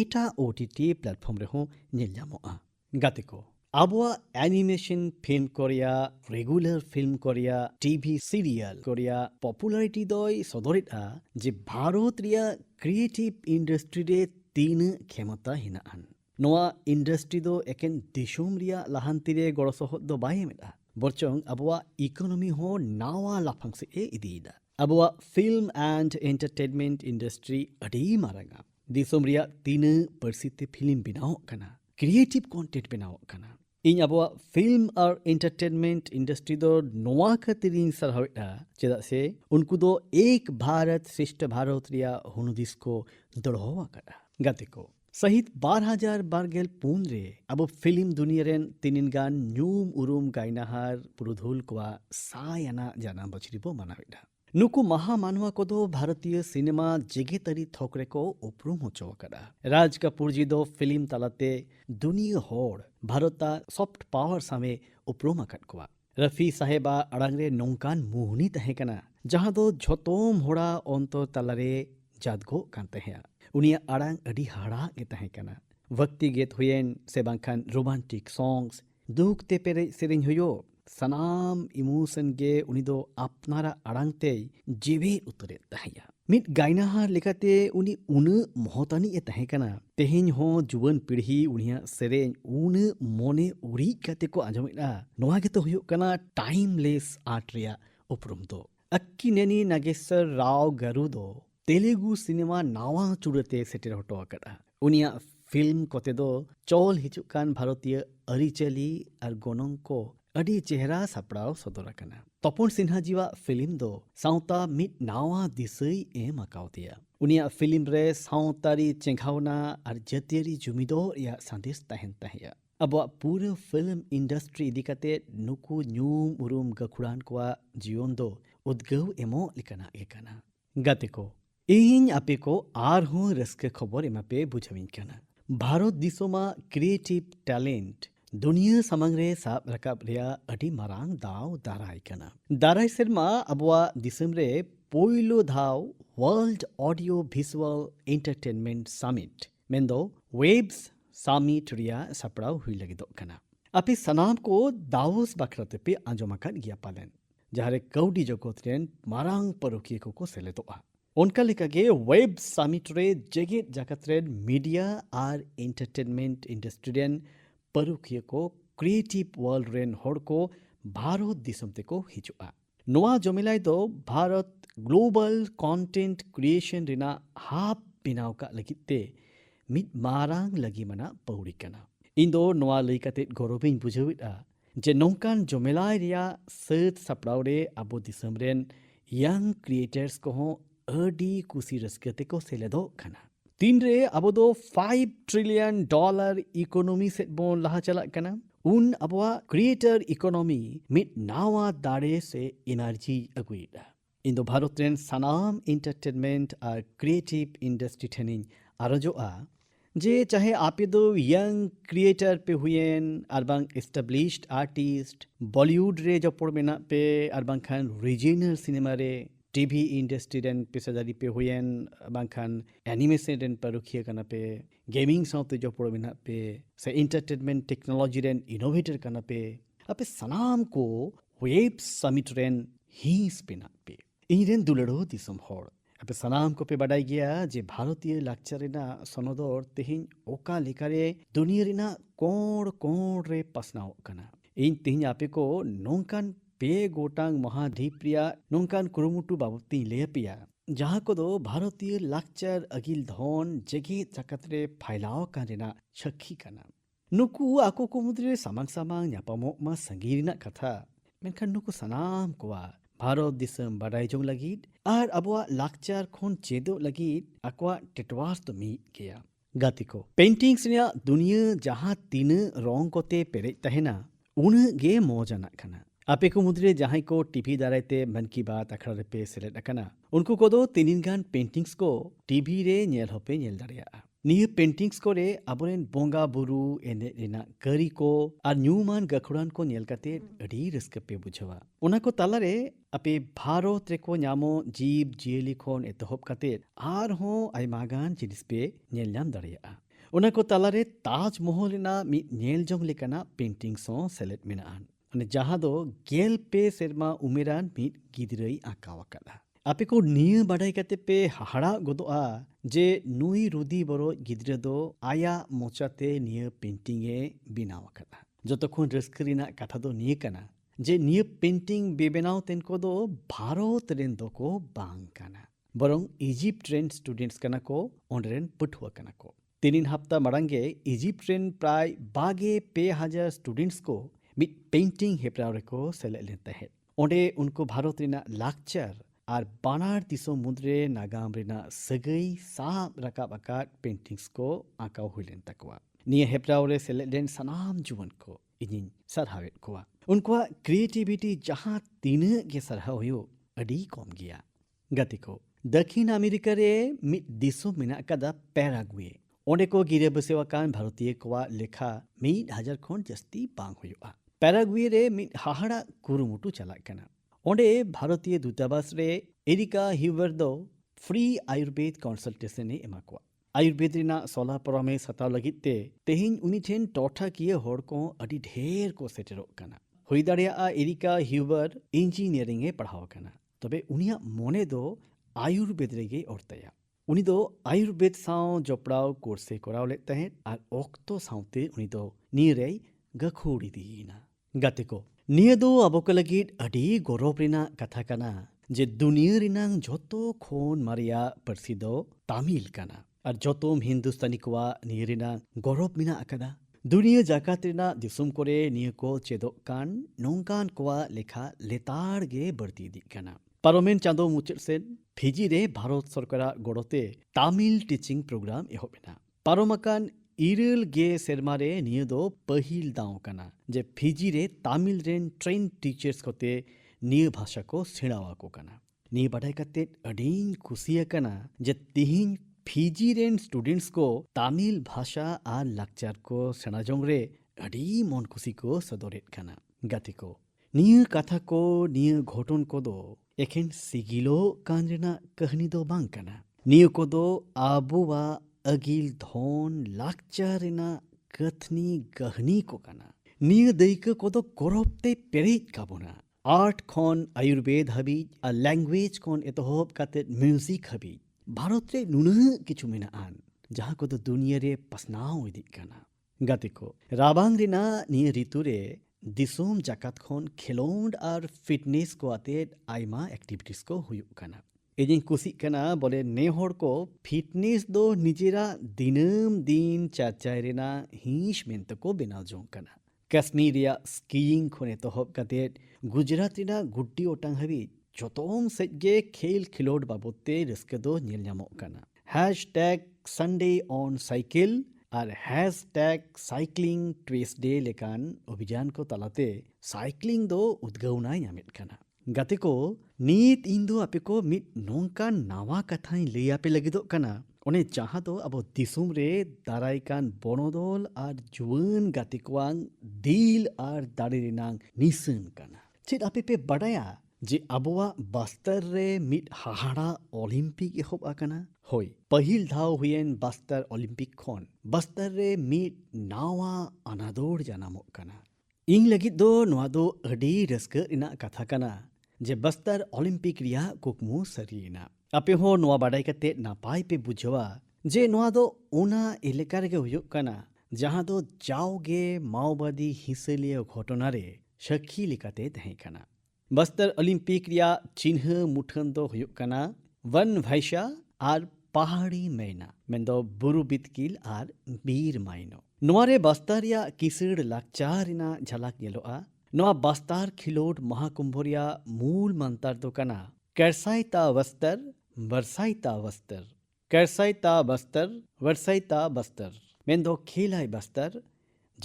ᱮᱴᱟᱜ ᱳᱴᱤᱴᱤ ᱯᱞᱟᱴᱯᱷᱚᱨᱢ ᱨᱮᱦᱚᱸ ᱧᱮᱞ ᱧᱟᱢᱚᱜᱼᱟ ᱜᱟᱛᱮ ᱠᱚ ᱟᱵᱚᱣᱟᱜ ᱮᱱᱤᱢᱮᱥᱚᱱ ᱯᱷᱤᱞᱢ ᱠᱚ ᱨᱮᱭᱟᱜ ᱨᱮᱜᱩᱞᱟᱨ ᱯᱷᱤᱞᱢ ᱠᱚ ᱨᱮᱭᱟᱜ ᱴᱤᱵᱷᱤ ᱥᱤᱨᱤᱭᱟᱞ ᱠᱚ ᱨᱮᱭᱟᱜ ᱯᱚᱯᱩᱞᱟᱨᱤᱴᱤ ᱫᱚᱭ ᱥᱚᱫᱚᱨᱮᱫᱼᱟ ᱡᱮ ᱵᱷᱟᱨᱚᱛ ᱨᱮᱭᱟᱜ ᱠᱨᱤᱭᱮᱴᱤᱵᱷ ᱤᱱᱰᱟᱥᱴᱨᱤ ᱨᱮ ᱛᱤᱱᱟᱹᱜ ᱠᱷᱮᱢᱚᱛᱟ ᱦᱮᱱᱟᱜᱼᱟᱱ ᱱᱚᱣᱟ ᱤᱱᱰᱟᱥᱴᱨᱤ ᱫᱚ ᱮᱠᱮᱱ ᱫᱤᱥᱚᱢ ᱨᱮᱭᱟᱜ ᱞᱟᱦᱟᱱᱛᱤ ᱨᱮ ᱜᱚᱲᱚ ᱥᱚᱦᱚᱫ ᱫᱚ ᱵᱟᱭ ᱮᱢᱮᱫᱟ ᱵᱚᱨᱪᱚᱝ ᱟᱵᱚᱣᱟᱜ ᱤᱠᱳᱱᱚᱢᱤ ᱦᱚᱸ ᱱᱟᱣᱟ ᱞᱟᱯᱷᱟᱝ ᱥᱮᱫ ᱮ ᱤᱫᱤᱭᱮᱫᱟ ᱟᱵᱚᱣᱟᱜ ᱯᱷᱤᱞᱢ ᱮᱱᱰ ᱮᱱᱴᱟᱨᱴᱮᱱᱢᱮᱱᱴ ᱤᱱᱰᱟᱥᱴᱨᱤ ᱟᱹᱰᱤ ᱢᱟᱨᱟᱝᱟ ᱫᱤᱥᱚᱢ ᱨᱮᱭᱟᱜ ᱛᱤᱱᱟᱹᱜ ᱯᱟᱹᱨᱥᱤᱛᱮ ᱯᱷᱤᱞᱤᱢ ᱵᱮᱱᱟᱣᱚᱜ ᱠᱟᱱᱟ ᱠᱨᱤᱭᱮᱴᱤᱵᱷ ᱠᱚᱱᱴᱮᱱᱴ ᱵᱮᱱᱟᱣᱚᱜ ᱠᱟᱱᱟ ᱤᱧ ᱟᱵᱚᱣᱟᱜ ᱯᱷᱤᱞᱢ ᱟᱨ ᱮᱱᱴᱟᱨᱴᱮᱱᱢᱮᱱᱴ ᱤᱱᱰᱟᱥᱴᱨᱤ ᱫᱚ ᱱᱚᱣᱟ ᱠᱷᱟᱹᱛᱤᱨᱤᱧ ᱥᱟᱨᱦᱟᱣᱮᱫᱼᱟ ᱪᱮᱫᱟᱜ ᱥᱮ ᱩᱱᱠᱩ ᱫᱚ ᱮᱠ ᱵᱷᱟᱨᱚᱛ ᱥᱨᱤᱥᱴᱚ ᱵᱷᱟᱨᱚᱛ ᱨᱮᱭᱟᱜ ᱦᱩᱱᱩᱫᱤᱥ ᱠᱚ ᱫᱚᱲᱦᱚ ᱟᱠᱟᱫᱼᱟ ᱜᱟᱛᱮ ᱠᱚ ಸಹಿತ್ ಬಾರ್ ಹಜಾರ್ ಬಾರ್ಗೆಲ್ ಪೂನ್ರೆ ಅಬ ಫಿಲಿಂ ದುನಿಯರೆನ್ ತಿನಿನ್ಗಾನ್ ᱧᱩᱢ ᱩᱨᱩᱢ ᱜᱟᱭᱱᱟᱦᱟᱨ ᱯᱩᱨᱩᱫᱷᱩᱞ ᱠᱚᱣᱟ ᱥᱟᱭᱟᱱᱟ ᱡᱟᱱᱟᱢ ᱵᱟᱪᱷᱨᱤ ᱵᱚ ᱢᱟᱱᱟᱣᱮᱫᱟ ᱱᱩᱠᱩ ᱢᱟᱦᱟ ᱢᱟᱱᱣᱟ ᱠᱚᱫᱚ ᱵᱷᱟᱨᱚᱛᱤᱭᱚ ᱥᱤᱱᱮᱢᱟ ᱡᱮᱜᱮᱛᱟᱹᱨᱤ ᱛᱷᱚᱠ ᱨᱮᱠᱚ ᱩᱯᱨᱩᱢ ᱦᱚᱪᱚ ᱟᱠᱟᱫᱟ ᱨᱟᱡᱽ ᱠᱟᱯᱩᱨ ᱡᱤ ᱫᱚ ᱯᱷᱤᱞᱤᱢ ᱛᱟᱞᱟᱛᱮ ᱫᱩᱱᱤᱭᱟᱹ ᱦᱚᱲ ᱵᱷᱟᱨᱚᱛᱟᱜ ᱥᱚᱯᱷᱴ ᱯᱟᱣᱟᱨ ᱥᱟᱢᱮ ᱩᱯᱨᱩᱢ ᱟᱠᱟᱫ ᱠᱚᱣᱟ ᱨᱟᱯᱷᱤ ᱥᱟᱦᱮᱵᱟ ᱟᱲᱟᱝ ᱨᱮ ᱱᱚᱝᱠᱟᱱ ᱢᱩᱦᱱᱤ ᱛᱟᱦᱮᱸ ᱠᱟᱱᱟ ᱡᱟᱦᱟᱸ ᱫᱚ ᱡᱷᱚᱛᱚᱢ ᱦᱚᱲᱟᱜ ᱚᱱᱛᱚᱨ ᱛᱟᱞᱟᱨᱮ ᱡᱟᱫᱜᱚᱜ ᱠᱟᱱ ᱛᱟᱦᱮᱸᱜᱼᱟ ᱩᱱᱤᱭᱟᱜ ᱟᱲᱟᱝ ᱟᱹᱰᱤ ᱦᱟᱦᱟᱲᱟᱜ ᱜᱮ ᱛᱟᱦᱮᱸ ᱠᱟᱱᱟ ᱵᱷᱟᱠᱛᱤᱜᱤᱛ ᱦᱩᱭᱮᱱ ᱥᱮ ᱵᱟᱝᱠᱷᱟᱱ ᱨᱳᱢᱟᱱᱴᱤᱠ ᱥᱚᱝᱥ ᱫᱩᱠ ᱛᱮ ᱯᱮᱨᱮᱡ ᱥᱮᱨᱮᱧ ᱦᱩᱭᱩᱜ ᱥᱟᱱᱟᱢ ᱤᱢᱳᱥᱚᱱ ᱜᱮ ᱩᱱᱤ ᱫᱚ ᱟᱯᱱᱟᱨᱟᱜ ᱟᱲᱟᱝ ᱛᱮᱭ ᱡᱤᱣᱮᱫ ᱩᱛᱟᱹᱨᱮᱫ ᱛᱟᱦᱮᱸᱭᱟ ᱢᱤᱫ ᱜᱟᱭᱱᱟᱦᱟᱨ ᱞᱮᱠᱟᱛᱮ ᱩᱱᱤ ᱩᱱᱟᱹᱜ ᱢᱚᱦᱚᱛᱟᱱᱤᱡ ᱮ ᱛᱟᱦᱮᱸ ᱠᱟᱱᱟ ᱛᱮᱦᱮᱧ ᱦᱚᱸ ᱡᱩᱣᱟᱹᱱ ᱯᱤᱲᱦᱤ ᱩᱱᱤᱭᱟᱜ ᱥᱮᱨᱮᱧ ᱩᱱᱟᱹᱜ ᱢᱚᱱᱮ ᱩᱨᱤᱡ ᱠᱟᱛᱮ ᱠᱚ ᱟᱸᱡᱚᱢᱮᱫᱼᱟ ᱱᱚᱣᱟ ᱜᱮᱛᱚ ᱦᱩᱭᱩᱜ ᱠᱟᱱᱟ ᱴᱟᱭᱤᱢᱞᱮᱥ ᱟᱨᱴ ᱨᱮᱭᱟᱜ ᱩᱯᱨᱩᱢ ᱫᱚ अक्कीनेनी नागेश्वर राव गरू दो तेलुगु सिनेमा नवा चुड़ते सेटेर उनिया फ़िल्म को दो चोल हिचुकान भारतीय अरिचली और गोनों को अडी चेहरा सपड़ाव सदर करना तपन सिन्हा जीवा फ़िल्म दो सांता मिट नावा दिसई एम अकाव दिया। उनिया फ़िल्म रे सांतारी चेंगावना और जतियरी जुमिदो या संदेश तहें तहिया। अब पूरे फ़िल्म इंडस्ट्री इदिकते नुकु न्यूम उरुम गखुड़ान को जीवन दो उद्गव एमो लिखना एकना। गते को ᱤᱧ ᱟᱯᱮ ᱠᱚ ᱟᱨᱦᱚᱸ ᱨᱟᱹᱥᱠᱟᱹ ᱠᱷᱚᱵᱚᱨ ᱮᱢᱟᱯᱮ ᱵᱩᱡᱷᱟᱹᱣᱤᱧ ᱠᱟᱱᱟ ᱵᱷᱟᱨᱚᱛ ᱫᱤᱥᱚᱢᱟᱜ ᱠᱨᱤᱭᱮᱴᱤᱵᱷ ᱴᱮᱞᱮᱱᱴ ᱫᱩᱱᱤᱭᱟᱹ ᱥᱟᱢᱟᱝ ᱨᱮ ᱥᱟᱵ ᱨᱟᱠᱟᱵ ᱨᱮᱭᱟᱜ ᱟᱹᱰᱤ ᱢᱟᱨᱟᱝ ᱫᱟᱣ ᱫᱟᱨᱟᱭ ᱠᱟᱱᱟ ᱫᱟᱨᱟᱭ ᱥᱮᱨᱢᱟ ᱟᱵᱚᱣᱟᱜ ᱫᱤᱥᱚᱢ ᱨᱮ ᱯᱳᱭᱞᱳ ᱫᱷᱟᱣ world audio visual entertainment summit ᱢᱮᱱᱫᱚ ᱳᱭᱮᱵᱥ ᱥᱟᱢᱤᱴ ᱨᱮᱭᱟᱜ ᱥᱟᱯᱲᱟᱣ ᱦᱩᱭ ᱞᱟᱹᱜᱤᱫᱚᱜ ᱠᱟᱱᱟ ᱟᱯᱮ ᱥᱟᱱᱟᱢ ᱠᱚ ᱫᱟᱣᱚᱥ ᱵᱟᱠᱷᱨᱟ ᱛᱮᱯᱮ ᱟᱸᱡᱚᱢ ᱟᱠᱟᱫ ᱜᱮᱭᱟ ᱯᱟᱞᱮᱱ ᱡᱟᱦᱟᱸᱨᱮ ᱠᱟᱹᱣᱰᱤ ᱡᱚᱜᱚᱛ ᱨᱮᱱ ᱢᱟᱨᱟᱝ ᱯᱟᱹᱨᱩᱠᱷᱤᱭᱟᱹ ᱠᱚᱠᱚ ᱥᱮᱞᱮᱫᱚᱜᱼᱟ उनका लिखा गया वेब समिट रे जगत जगत रे मीडिया आर एंटरटेनमेंट इंडस्ट्री रेन परुखिय को क्रिएटिव वर्ल्ड रेन होड को भारत दिसम ते को हिजुआ नोआ जमिलाय दो भारत ग्लोबल कंटेंट क्रिएशन रिना हाब बिनाव का लगिते मिट मारांग लगी मना पौड़ी कना। इन दो नोआ लिखते गौरवीन बुझेवित जे नौकान जमिलाय रिया सर्त सपड़ाव अबो दिसम रेन यंग क्रिएटर्स को हों ᱟᱹᱰᱤ ᱠᱩᱥᱤ ᱨᱟᱹᱥᱠᱟᱹ ᱛᱮᱠᱚ ᱥᱮᱞᱮᱫᱚᱜ ᱠᱟᱱᱟ ᱛᱤᱱᱨᱮ ᱟᱵᱚ ᱫᱚ 5 ᱴᱨᱤᱞᱤᱭᱚᱱ ᱰᱚᱞᱟᱨ ᱤᱠᱳᱱᱚᱢᱤ ᱥᱮᱫ ᱵᱚᱱ ᱞᱟᱦᱟ ᱪᱟᱞᱟᱜ ᱠᱟᱱᱟ ᱩᱱ ᱟᱵᱚᱣᱟᱜ ᱠᱨᱤᱭᱮᱴᱟᱨ ᱤᱠᱳᱱᱚᱢᱤ ᱢᱤᱫ ᱱᱟᱣᱟ ᱫᱟᱲᱮ ᱥᱮ ᱮᱱᱟᱨᱡᱤ ᱟᱹᱜᱩᱭᱮᱫᱟ ᱤᱧ ᱫᱚ ᱵᱷᱟᱨᱚᱛ ᱨᱮᱱ ᱥᱟᱱᱟᱢ ᱮᱱᱴᱟᱨᱴᱮᱱᱢᱮᱱᱴ ᱟᱨ ᱠᱨᱤᱭᱮᱴᱤᱵᱽ ᱤᱱᱰᱟᱥᱴᱨᱤ ᱴᱷᱮᱱᱤᱧ ᱟᱨᱚᱡᱚᱜᱼᱟ ᱡᱮ ᱪᱟᱦᱮ ᱟᱯᱮ ᱫᱚ ᱤᱭᱟᱝ ᱠᱨᱤᱭᱮᱴᱟᱨ ᱯᱮ ᱦᱩᱭᱮᱱ ᱟᱨ ᱵᱟᱝ ᱮᱥᱴᱟᱵᱽᱞᱤᱥᱰ ᱟᱨᱴᱤᱥᱴ ᱵᱚᱞᱤᱣᱩᱰ ᱨᱮ ᱡᱚᱯᱚᱲ ᱢᱮᱱᱟᱜ ᱯᱮ ᱟᱨ ᱵᱟᱝᱠᱷᱟᱱ ᱨᱤᱡᱤᱱᱟᱞ ᱥᱤᱱᱮᱢᱟ ᱨᱮ TV industry dan pesajari pe huyen bangkan animation dan parukhia kana pe gaming saute jo poro mena pe se entertainment technology dan innovator kana pe ape sanam ko web summit ren his pena pe ᱤᱧ ᱨᱮᱱ ᱫᱩᱞᱟᱹᱲᱦᱚ ᱫᱤᱥᱚᱢ ᱦᱚᱲ ᱟᱯᱮ ᱥᱟᱱᱟᱢ ᱠᱚᱯᱮ ᱵᱟᱰᱟᱭ ᱜᱮᱭᱟ ᱡᱮ ᱵᱷᱟᱨᱚᱛᱤᱭᱚ ᱞᱟᱠᱪᱟᱨ ᱨᱮᱱᱟᱜ ᱥᱚᱱᱚᱫᱚᱨ ᱛᱮᱦᱮᱧ ᱚᱠᱟ ᱞᱮᱠᱟᱨᱮ ᱫᱩᱱᱤᱭᱟᱹ ᱨᱮᱱᱟᱜ ᱠᱚᱬ ᱠᱚᱬ ᱨᱮ ᱯᱟᱥᱱᱟᱣᱚᱜ ᱠᱟᱱᱟ ᱤᱧ ᱛᱮᱦᱮᱧ ᱟᱯᱮ ᱠᱚ ᱱᱚᱝᱠᱟᱱ ᱯᱮ ᱜᱚᱴᱟᱝ ᱢᱚᱦᱟᱫᱤᱯ ᱨᱮᱭᱟᱜ ᱱᱚᱝᱠᱟᱱ ᱠᱩᱨᱩᱢᱩᱴᱩ ᱵᱟᱵᱚᱫ ᱛᱤᱧ ᱞᱟᱹᱭ ᱟᱯᱮᱭᱟ ᱡᱟᱦᱟᱸ ᱠᱚᱫᱚ ᱵᱷᱟᱨᱚᱛᱤᱭᱚ ᱞᱟᱠᱪᱟᱨ ᱟᱹᱜᱤᱞ ᱫᱷᱚᱱ ᱡᱮᱜᱮᱫ ᱡᱟᱠᱟᱛ ᱨᱮ ᱯᱷᱟᱭᱞᱟᱣ ᱟᱠᱟᱱ ᱨᱮᱱᱟᱜ ᱥᱟᱹᱠᱷᱤ ᱠᱟᱱᱟ ᱱᱩᱠᱩ ᱟᱠᱚ ᱠᱚ ᱢᱩᱫᱽᱨᱮ ᱥᱟᱢᱟᱝ ᱥᱟᱢᱟᱝ ᱧᱟᱯᱟᱢᱚᱜ ᱢᱟ ᱥᱟᱺᱜᱤᱧ ᱨᱮᱱᱟᱜ ᱠᱟᱛᱷᱟ ᱢᱮᱱᱠᱷᱟᱱ ᱱᱩᱠᱩ ᱥᱟᱱᱟᱢ ᱠᱚᱣᱟᱜ ᱵᱷᱟᱨᱚᱛ ᱫᱤᱥᱚᱢ ᱵᱟᱰᱟᱭ ᱡᱚᱝ ᱞᱟᱹᱜᱤᱫ ᱟᱨ ᱟᱵᱚᱣᱟᱜ ᱞᱟᱠᱪᱟর ᱠᱷᱚᱱ ᱪᱮᱫᱚᱜ ᱞᱟᱹᱜᱤᱫ ᱟᱠᱚᱣᱟᱜ ᱴᱮᱴᱣᱟᱨ ᱫᱚ ᱢᱤᱫ ᱜᱮᱭᱟ ᱜᱟᱛᱮ ᱠᱚ ᱯᱮᱱᱴᱤᱝᱥ ᱨᱮᱭᱟᱜ ᱫᱩᱱᱤᱭᱟᱹ ᱡᱟᱦᱟᱸ ᱛᱤᱱᱟᱹᱜ ᱨᱚᱝ ᱠᱚᱛᱮ ᱯᱮᱨᱮᱡ ᱛᱟᱦᱮᱱᱟ ᱩᱱᱟᱹᱜ ᱜᱮ ᱢᱚᱡᱽ ᱟᱱᱟᱜ ᱠᱟᱱᱟ ᱟᱯᱮ ᱠᱚ ᱢᱩᱫᱽᱨᱮ ᱡᱟᱦᱟᱸᱭ ᱠᱚ ᱴᱤᱵᱷᱤ ᱫᱟᱨᱟᱭᱛᱮ ᱢᱚᱱ ᱠᱤ ᱵᱟᱛ ᱟᱠᱷᱲᱟ ᱨᱮᱯᱮ ᱥᱮᱞᱮᱫ ᱟᱠᱟᱱᱟ ᱩᱱᱠᱩ ᱠᱚᱫᱚ ᱛᱤᱱᱤᱱ ᱜᱟᱱ ᱯᱮᱱᱴᱤᱝᱥ ᱠᱚ ᱴᱤᱵᱷᱤ ᱨᱮ ᱧᱮᱞ ᱦᱚᱸᱯᱮ ᱧᱮᱞ ᱫᱟᱲᱮᱭᱟᱜᱼᱟ ᱱᱤᱭᱟᱹ ᱯᱮᱱᱴᱤᱝᱥ ᱠᱚᱨᱮ ᱟᱵᱚᱨᱮᱱ ᱵᱚᱸᱜᱟ ᱵᱩᱨᱩ ᱮᱱᱮᱡ ᱨᱮᱱᱟᱜ ᱠᱟᱹᱨᱤ ᱠᱚ ᱟᱨ ᱧᱩᱢᱟᱱ ᱜᱟᱹᱠᱷᱩᱲᱟᱱ ᱠᱚ ᱧᱮᱞ ᱠᱟᱛᱮ ᱟᱹᱰᱤ ᱨᱟᱹᱥᱠᱟᱹ ᱯᱮ ᱵᱩᱡᱷᱟᱹᱣᱟ ᱚᱱᱟ ᱠᱚ ᱛᱟᱞᱟᱨᱮ ᱟᱯᱮ ᱵᱷᱟᱨᱚᱛ ᱨᱮᱠᱚ ᱧᱟᱢᱚᱜ ᱡᱤᱵᱽ ᱡᱤᱭᱟᱹᱞᱤ ᱠᱷᱚᱱ ᱮᱛᱚᱦᱚᱵ ᱠᱟᱛᱮ ᱟᱨᱦᱚᱸ ᱟᱭᱢᱟ ᱜᱟᱱ ᱡᱤᱱᱤᱥ ᱯᱮ ᱧᱮᱞ ᱧᱟᱢ ᱫᱟᱲᱮᱭᱟᱜᱼᱟ ᱚᱱᱟ ᱠᱚ ᱛᱟᱞᱟᱨᱮ ᱛᱟᱡᱽ ᱢᱚᱦᱚᱞ ᱨᱮᱱᱟᱜ ᱢᱤᱫ ᱧᱮᱞ ᱡᱚᱝ ᱞᱮᱠᱟᱱᱟᱜ ᱯᱮᱱᱴᱤᱝᱥ ᱦᱚᱸ ᱥᱮᱞᱮᱫ ᱢᱮᱱᱟᱜᱼᱟ ᱢᱟᱱᱮ ᱡᱟᱦᱟᱸ ᱫᱚ ᱜᱮᱞ ᱯᱮ ᱥᱮᱨᱢᱟ ᱩᱢᱮᱨᱟᱱ ᱢᱤᱫ ᱜᱤᱫᱽᱨᱟᱹᱭ ᱟᱸᱠᱟᱣ ᱟᱠᱟᱫᱟ ᱟᱯᱮ ᱠᱚ ᱱᱤᱭᱟᱹ ᱵᱟᱰᱟᱭ ᱠᱟᱛᱮ ᱯᱮ ᱦᱟᱦᱟᱲᱟᱜ ᱜᱚᱫᱚᱜᱼᱟ ᱡᱮ ᱱᱩᱭ ᱨᱩᱫᱤ ᱵᱚᱨᱚᱡ ᱜᱤᱫᱽᱨᱟᱹ ᱫᱚ ᱟᱭᱟᱜ ᱢᱚᱪᱟᱛᱮ ᱱᱤᱭᱟᱹ ᱯᱮᱱᱴᱤᱝ ᱮ ᱵᱮᱱᱟᱣ ᱟᱠᱟᱫᱟ ᱡᱚᱛᱚᱠᱷᱚᱱ ᱨᱟᱹᱥᱠᱟᱹ ᱨᱮᱱᱟᱜ ᱠᱟᱛᱷᱟ ᱫᱚ ᱱᱤᱭᱟᱹ ᱠᱟᱱᱟ ᱡᱮ ᱱᱤᱭᱟᱹ ᱯᱮᱱᱴᱤᱝ ᱵᱮᱵᱮᱱᱟᱣ ᱛᱮᱱ ᱠᱚᱫᱚ ᱵᱷᱟᱨᱚᱛ ᱨᱮᱱ ᱫᱚᱠᱚ ᱵᱟᱝ ᱠᱟᱱᱟ ᱵᱚᱨᱚᱝ ᱤᱡᱤᱯᱴ ᱨᱮᱱ ᱥᱴᱩᱰᱮᱱᱴᱥ ᱠᱟᱱᱟ ᱠᱚ ᱚᱸᱰᱮᱨᱮᱱ ᱯᱟᱹᱴᱷᱩᱣᱟᱹ ᱠᱟᱱᱟ ᱠᱚ ᱛᱤᱱᱤᱱ ᱦᱟᱯᱛᱟ ᱢᱟᱲᱟᱝ ᱜᱮ ᱤᱡᱤᱯᱴ ᱨᱮᱱ ᱯᱨᱟᱭ ᱵᱟᱜᱮ ᱯᱮ ᱦᱟᱡᱟᱨ ᱥᱴᱩᱰᱮᱱᱴᱥ ᱠᱚ ᱢᱤᱫ ᱯᱮᱱᱴᱤᱝ ᱦᱮᱯᱨᱟᱣ ᱨᱮᱠᱚ ᱥᱮᱞᱮᱫ ᱞᱮᱱ ᱛᱟᱦᱮᱸᱫ ᱚᱸᱰे ᱩᱱᱠᱩ ᱵᱷᱟᱨᱚᱛ ᱨᱮᱱᱟᱜ ᱞᱟᱠᱪᱟᱨ ᱟᱨ ᱵᱟᱱᱟᱨ ᱫᱤᱥᱚᱢ ᱢᱩᱫᱽᱨᱮ ᱱᱟᱜᱟᱢ ᱨᱮᱱᱟᱜ ᱥᱟᱹᱜᱟᱹᱭ ᱥᱟᱵ ᱨᱟᱠᱟᱵ ᱟᱠᱟᱫ ᱯᱮᱱᱴᱤᱝᱥ ᱠᱚ ᱟᱸᱠᱟᱣ ᱦᱩᱭ ᱞᱮᱱ ᱛᱟᱠᱚᱣᱟ ᱱᱤᱭᱟᱹ ᱦᱮᱯᱨᱟᱣ ᱨᱮ ᱥᱮᱞᱮᱫ ᱞᱮᱱ ᱥᱟᱱᱟᱢ ᱡᱩᱣᱟᱹᱱ ᱠᱚ ᱤᱧᱤᱧ ᱥᱟᱨᱦᱟᱣᱮᱫ ᱠᱚᱣᱟ ᱩᱱᱠᱩᱣᱟᱜ ᱠᱨᱤᱭᱮᱴᱤᱵᱷᱤᱴᱤ ᱡᱟᱦᱟᱸ ᱛᱤᱱᱟᱹᱜ ᱜᱮ ᱥᱟᱨᱦᱟᱣ ᱦᱩᱭᱩᱜ ᱟᱹᱰᱤ ᱠᱚᱢ ᱜᱮᱭᱟ ᱜᱟᱛᱮ ᱠᱚ ᱫᱚᱠᱷᱤᱱ ᱟᱢᱮᱨᱤᱠᱟ ᱨᱮ ᱢᱤᱫ ᱫᱤᱥᱚᱢ ᱢᱮᱱᱟᱜ ᱟᱠᱟᱫᱟ ᱯᱮᱨᱟᱜᱩᱭᱮ ᱚᱸᱰᱮ ᱠᱚ ᱜᱤᱨᱟᱹ ᱵᱟᱹᱥᱟᱹᱣ ᱟᱠᱟᱱ ᱵᱷᱟᱨᱚᱛᱤᱭᱟᱹ ᱠᱚᱣᱟᱜ ᱞᱮᱠᱷᱟ ᱢᱤᱫ ᱦᱟᱡᱟᱨ ᱠᱷᱚᱱ ᱡᱟᱹᱥᱛᱤ ᱵᱟᱝ ᱦᱩᱭᱩᱜᱼᱟ पैरागुए हाहाड़ा कुरुमुटु चलना अंडे भारतीय दूतावास रे एरिका ह्यूबर दो फ्री आयुर्वेद कन्सालटेशन एमा को आयुर्वेद सलाह परामेश हत्या लगते तेहन उनी ठेन टोटाकिए हर अड़ी ढेर को सेटेरोना हो दाड़ा एरिका ह्यूबर इंजीनियरिंग पढ़ावना तबे उनिया मने दो आयुर्वेद रेगे ओरतया उनी दो आयुर्वेद साव जपड़ाव कोर्से करावले तहें और ओक्तो साउते उनी दो नीरे गखोड़ी दीना ᱜᱟᱛᱮ ᱠᱚ ᱱᱤᱭᱟᱹ ᱫᱚ ᱟᱵᱚ ᱠᱚ ᱞᱟᱹᱜᱤᱫ ᱟᱹᱰᱤ ᱜᱚᱨᱚᱵ ᱨᱮᱱᱟᱜ ᱠᱟᱛᱷᱟ ᱠᱟᱱᱟ ᱡᱮ ᱫᱩᱱᱤᱭᱟᱹ ᱨᱮᱱᱟᱜ ᱡᱚᱛᱚ ᱠᱷᱚᱱ ᱢᱟᱨᱮᱭᱟᱜ ᱯᱟᱹᱨᱥᱤ ᱫᱚ ᱛᱟᱢᱤᱞ ᱠᱟᱱᱟ ᱟᱨ ᱡᱚᱛᱚᱢ ᱦᱤᱱᱫᱩᱥᱛᱟᱱᱤ ᱠᱚᱣᱟᱜ ᱱᱤᱭᱟᱹ ᱨᱮᱱᱟᱜ ᱜᱚᱨᱚᱵ ᱢᱮᱱᱟᱜ ᱟᱠᱟᱫᱟ ᱫᱩᱱᱤᱭᱟᱹ ᱡᱟᱠᱟᱛ ᱨᱮᱱᱟᱜ ᱫᱤᱥᱚᱢ ᱠᱚᱨᱮ ᱱᱤᱭᱟᱹ ᱠᱚ ᱪᱮᱫᱚᱜ ᱠᱟᱱ ᱱᱚᱝᱠᱟᱱ ᱠᱚᱣᱟᱜ ᱞᱮᱠᱷᱟ ᱞᱮᱛᱟᱲ ᱜᱮ ᱵᱟᱹᱲᱛᱤ ᱤᱫᱤᱜ ᱠᱟᱱᱟ ᱯᱟᱨᱚᱢᱮᱱ ᱪᱟᱸᱫᱳ ᱢᱩᱪᱟᱹᱫ ᱥᱮᱫ ᱯᱷᱤᱡᱤ ᱨᱮ ᱵᱷᱟᱨᱚᱛ ᱥᱚᱨᱠᱟᱨᱟᱜ ᱜᱚᱲᱚᱛᱮ ᱛᱟᱢᱤᱞ ᱴᱤᱪᱤᱝ ᱯᱨᱳᱜᱨᱟᱢ ᱮᱦᱚᱵ ᱮᱱᱟ ᱯᱟᱨᱚᱢ ᱟᱠᱟᱱ इरल गे सेरमा रे पहिल दाव जे फिजी रे तमिल रेन ट्रेन टीचर्स को ते निया भाषा को सिणावा को कना निया जे तिहीन फिजी रेन स्टूडेंट्स को तमिल भाषा और लाचार को सेना जोंग अडी मन खुशी को सदोरेट गति को निया कथा को, निया घोटन को दो, एखेन सिगिलो कांजना दो बांग कना। को दो आबुवा ᱟᱹᱜᱤᱞ ᱫᱷᱚᱱ ᱞᱟᱠᱪᱟᱨ ᱨᱮᱱᱟᱜ ᱠᱟᱹᱛᱷᱱᱤ ᱜᱟᱹᱦᱱᱤ ᱠᱚ ᱠᱟᱱᱟ ᱱᱤᱭᱟᱹ ᱫᱟᱹᱭᱠᱟᱹ ᱠᱚᱫᱚ ᱜᱚᱨᱚᱵ ᱛᱮ ᱯᱮᱨᱮᱡ ᱠᱟᱵᱚᱱᱟ ᱟᱨᱴ ᱠᱷᱚᱱ ᱟᱭᱩᱨᱵᱮᱫ ᱦᱟᱹᱵᱤᱡ ᱟᱨ ᱞᱮᱝᱜᱩᱭᱮᱡ ᱠᱷᱚᱱ ᱮᱛᱚᱦᱚᱵ ᱠᱟᱛᱮᱫ ᱢᱤᱣᱡᱤᱠ ᱦᱟᱹᱵᱤᱡ ᱵᱷᱟᱨᱚᱛ ᱨᱮ ᱱᱩᱱᱟᱹᱜ ᱠᱤᱪᱷᱩ ᱢᱮᱱᱟᱜ ᱟᱱ ᱡᱟᱦᱟᱸ ᱠᱚᱫᱚ ᱫᱩᱱᱤᱭᱟᱹ ᱨᱮ ᱯᱟᱥᱱᱟᱣ ᱤᱫᱤᱜ ᱠᱟᱱᱟ ᱜᱟᱛᱮ ᱠᱚ ᱨᱟᱵᱟᱝ ᱨᱮᱱᱟᱜ ᱱᱤᱭᱟᱹ ᱨᱤᱛᱩ ᱨᱮ ᱫᱤᱥᱚᱢ ᱡᱟᱠᱟᱛ ᱠᱷᱚᱱ ᱠᱷᱮᱞᱳᱰ ᱟᱨ ᱯᱷᱤᱴᱱᱮᱥ ᱠᱚ ᱟᱛᱮᱫ ᱟᱭᱢᱟ ᱮᱠᱴᱤᱵᱷᱤᱴᱤᱥ ᱠᱚ ᱦᱩᱭᱩᱜ ᱠᱟᱱᱟ ᱤᱧᱤᱧ ᱠᱩᱥᱤᱜ ᱠᱟᱱᱟ ᱵᱚᱞᱮ ᱱᱮ ᱦᱚᱲ ᱠᱚ ᱯᱷᱤᱴᱱᱮᱥ ᱫᱚ ᱱᱤᱡᱮᱨᱟᱜ ᱫᱤᱱᱟᱹᱢ ᱫᱤᱱ ᱪᱟᱨᱪᱟᱭ ᱨᱮᱱᱟᱜ ᱦᱤᱸᱥ ᱢᱮᱱᱛᱮᱠᱚ ᱵᱮᱱᱟᱣ ᱡᱚᱝ ᱠᱟᱱᱟ ᱠᱟᱥᱢᱤᱨ ᱨᱮᱭᱟᱜ ᱥᱠᱤᱭᱤᱝ ᱠᱷᱚᱱ ᱮᱛᱚᱦᱚᱵ ᱠᱟᱛᱮᱫ ᱜᱩᱡᱽᱨᱟᱴ ᱨᱮᱱᱟᱜ ᱜᱩᱰᱰᱤ ᱚᱴᱟᱝ ᱦᱟᱹᱵᱤᱡ ᱡᱚᱛᱚᱢ ᱥᱮᱡ ᱜᱮ ᱠᱷᱮᱞ ᱠᱷᱮᱞᱳᱰ ᱵᱟᱵᱚᱫᱛᱮ ᱨᱟᱹᱥᱠᱟᱹ ᱫᱚ ᱧᱮᱞ ᱧᱟᱢᱚᱜ ᱠᱟᱱᱟ ᱦᱮᱥᱴᱮᱜ ᱥᱟᱱᱰᱮ ᱚᱱ ᱥᱟᱭᱠᱮᱞ ᱟᱨ ᱦᱮᱥᱴᱮᱜ ᱥᱟᱭᱠᱞᱤᱝ ᱴᱩᱭᱮᱥᱰᱮ ᱞᱮᱠᱟᱱ ᱚᱵᱷᱤᱡᱟᱱ ᱠᱚ ᱛᱟᱞᱟᱛᱮ ᱥᱟᱭᱠᱞᱤᱝ ᱫᱚ ᱩᱫᱽᱜᱟᱹᱣᱱᱟᱭ ᱧᱟᱢᱮᱫ ᱠᱟᱱᱟ ᱜᱟᱛᱮ ᱠᱚ ᱱᱤᱛ ᱤᱧ ᱫᱚ ᱟᱯᱮ ᱠᱚ ᱢᱤᱫ ᱱᱚᱝᱠᱟᱱ ᱱᱟᱣᱟ ᱠᱟᱛᱷᱟᱧ ᱞᱟᱹᱭ ᱟᱯᱮ ᱞᱟᱹᱜᱤᱫᱚᱜ ᱠᱟᱱᱟ ᱚᱱᱮ ᱡᱟᱦᱟᱸ ᱫᱚ ᱟᱵᱚ ᱫᱤᱥᱚᱢ ᱨᱮ ᱫᱟᱨᱟᱭ ᱠᱟᱱ ᱵᱚᱱᱚᱫᱚᱞ ᱟᱨ ᱡᱩᱣᱟᱹᱱ ᱜᱟᱛᱮ ᱠᱚᱣᱟᱝ ᱫᱤᱞ ᱟᱨ ᱫᱟᱲᱮ ᱨᱮᱱᱟᱜ ᱱᱤᱥᱟᱹᱱ ᱠᱟᱱᱟ ᱪᱮᱫ ᱟᱯᱮ ᱯᱮ ᱵᱟᱰᱟᱭᱟ ᱡᱮ ᱟᱵᱚᱣᱟᱜ ᱵᱟᱥᱛᱟᱨ ᱨᱮ ᱢᱤᱫ ᱦᱟᱦᱟᱲᱟ ᱚᱞᱤᱢᱯᱤᱠ ᱮᱦᱚᱵ ᱟᱠᱟᱱᱟ ᱦᱳᱭ ᱯᱟᱹᱦᱤᱞ ᱫᱷᱟᱣ ᱦᱩᱭᱮᱱ ᱵᱟᱥᱛᱟᱨ ᱚᱞᱤᱢᱯᱤᱠ ᱠᱷᱚᱱ ᱵᱟᱥᱛᱟᱨ ᱨᱮ ᱢᱤᱫ ᱱᱟᱣᱟ ᱟᱱᱟᱫᱳᱲ ᱡᱟᱱᱟᱢᱚᱜ ᱠᱟᱱᱟ ᱤᱧ ᱞᱟᱹᱜᱤᱫ ᱫᱚ ᱱᱚᱣᱟ ᱫᱚ ᱟᱹᱰᱤ ᱨᱟᱹᱥᱠᱟᱹ ᱨᱮᱱᱟᱜ ᱠᱟᱛᱷᱟ ᱠᱟᱱᱟ जे बस्तर ओलम्पिक कुकमु सरना आपेह बाडाई नपाय पे बुझेवा जे उना इलेकारे होना जहाँ दो जाओगे माओवादी हिसलिया घटन साखी लेकिन बस्तर ओलम्पिक चिन्ह मुठन दोना वन भैसा और पहाड़ी मैना मन बुरु बितकिल और बीर मैनो नारे बस्तर किसड़ लाचार झलक गलोगा ᱱᱚᱣᱟ ᱵᱟᱥᱛᱟᱨ ᱠᱷᱮᱞᱳᱰ ᱢᱟᱦᱟᱠᱩᱢᱵᱷ ᱨᱮᱭᱟᱜ ᱢᱩᱞ ᱢᱟᱱᱛᱟᱨ ᱫᱚ ᱠᱟᱱᱟ ᱠᱮᱨᱥᱟᱭᱛᱟ ᱵᱟᱥᱛᱟᱨ ᱵᱟᱨᱥᱟᱭᱛᱟ ᱵᱟᱥᱛᱟᱨ ᱠᱮᱨᱥᱟᱭᱛᱟ ᱵᱟᱥᱛᱟᱨ ᱵᱟᱨᱥᱟᱭᱛᱟ ᱵᱟᱥᱛᱟᱨ ᱢᱮᱱᱫᱚ ᱠᱷᱮᱞᱟᱭ ᱵᱟᱥᱛᱟᱨ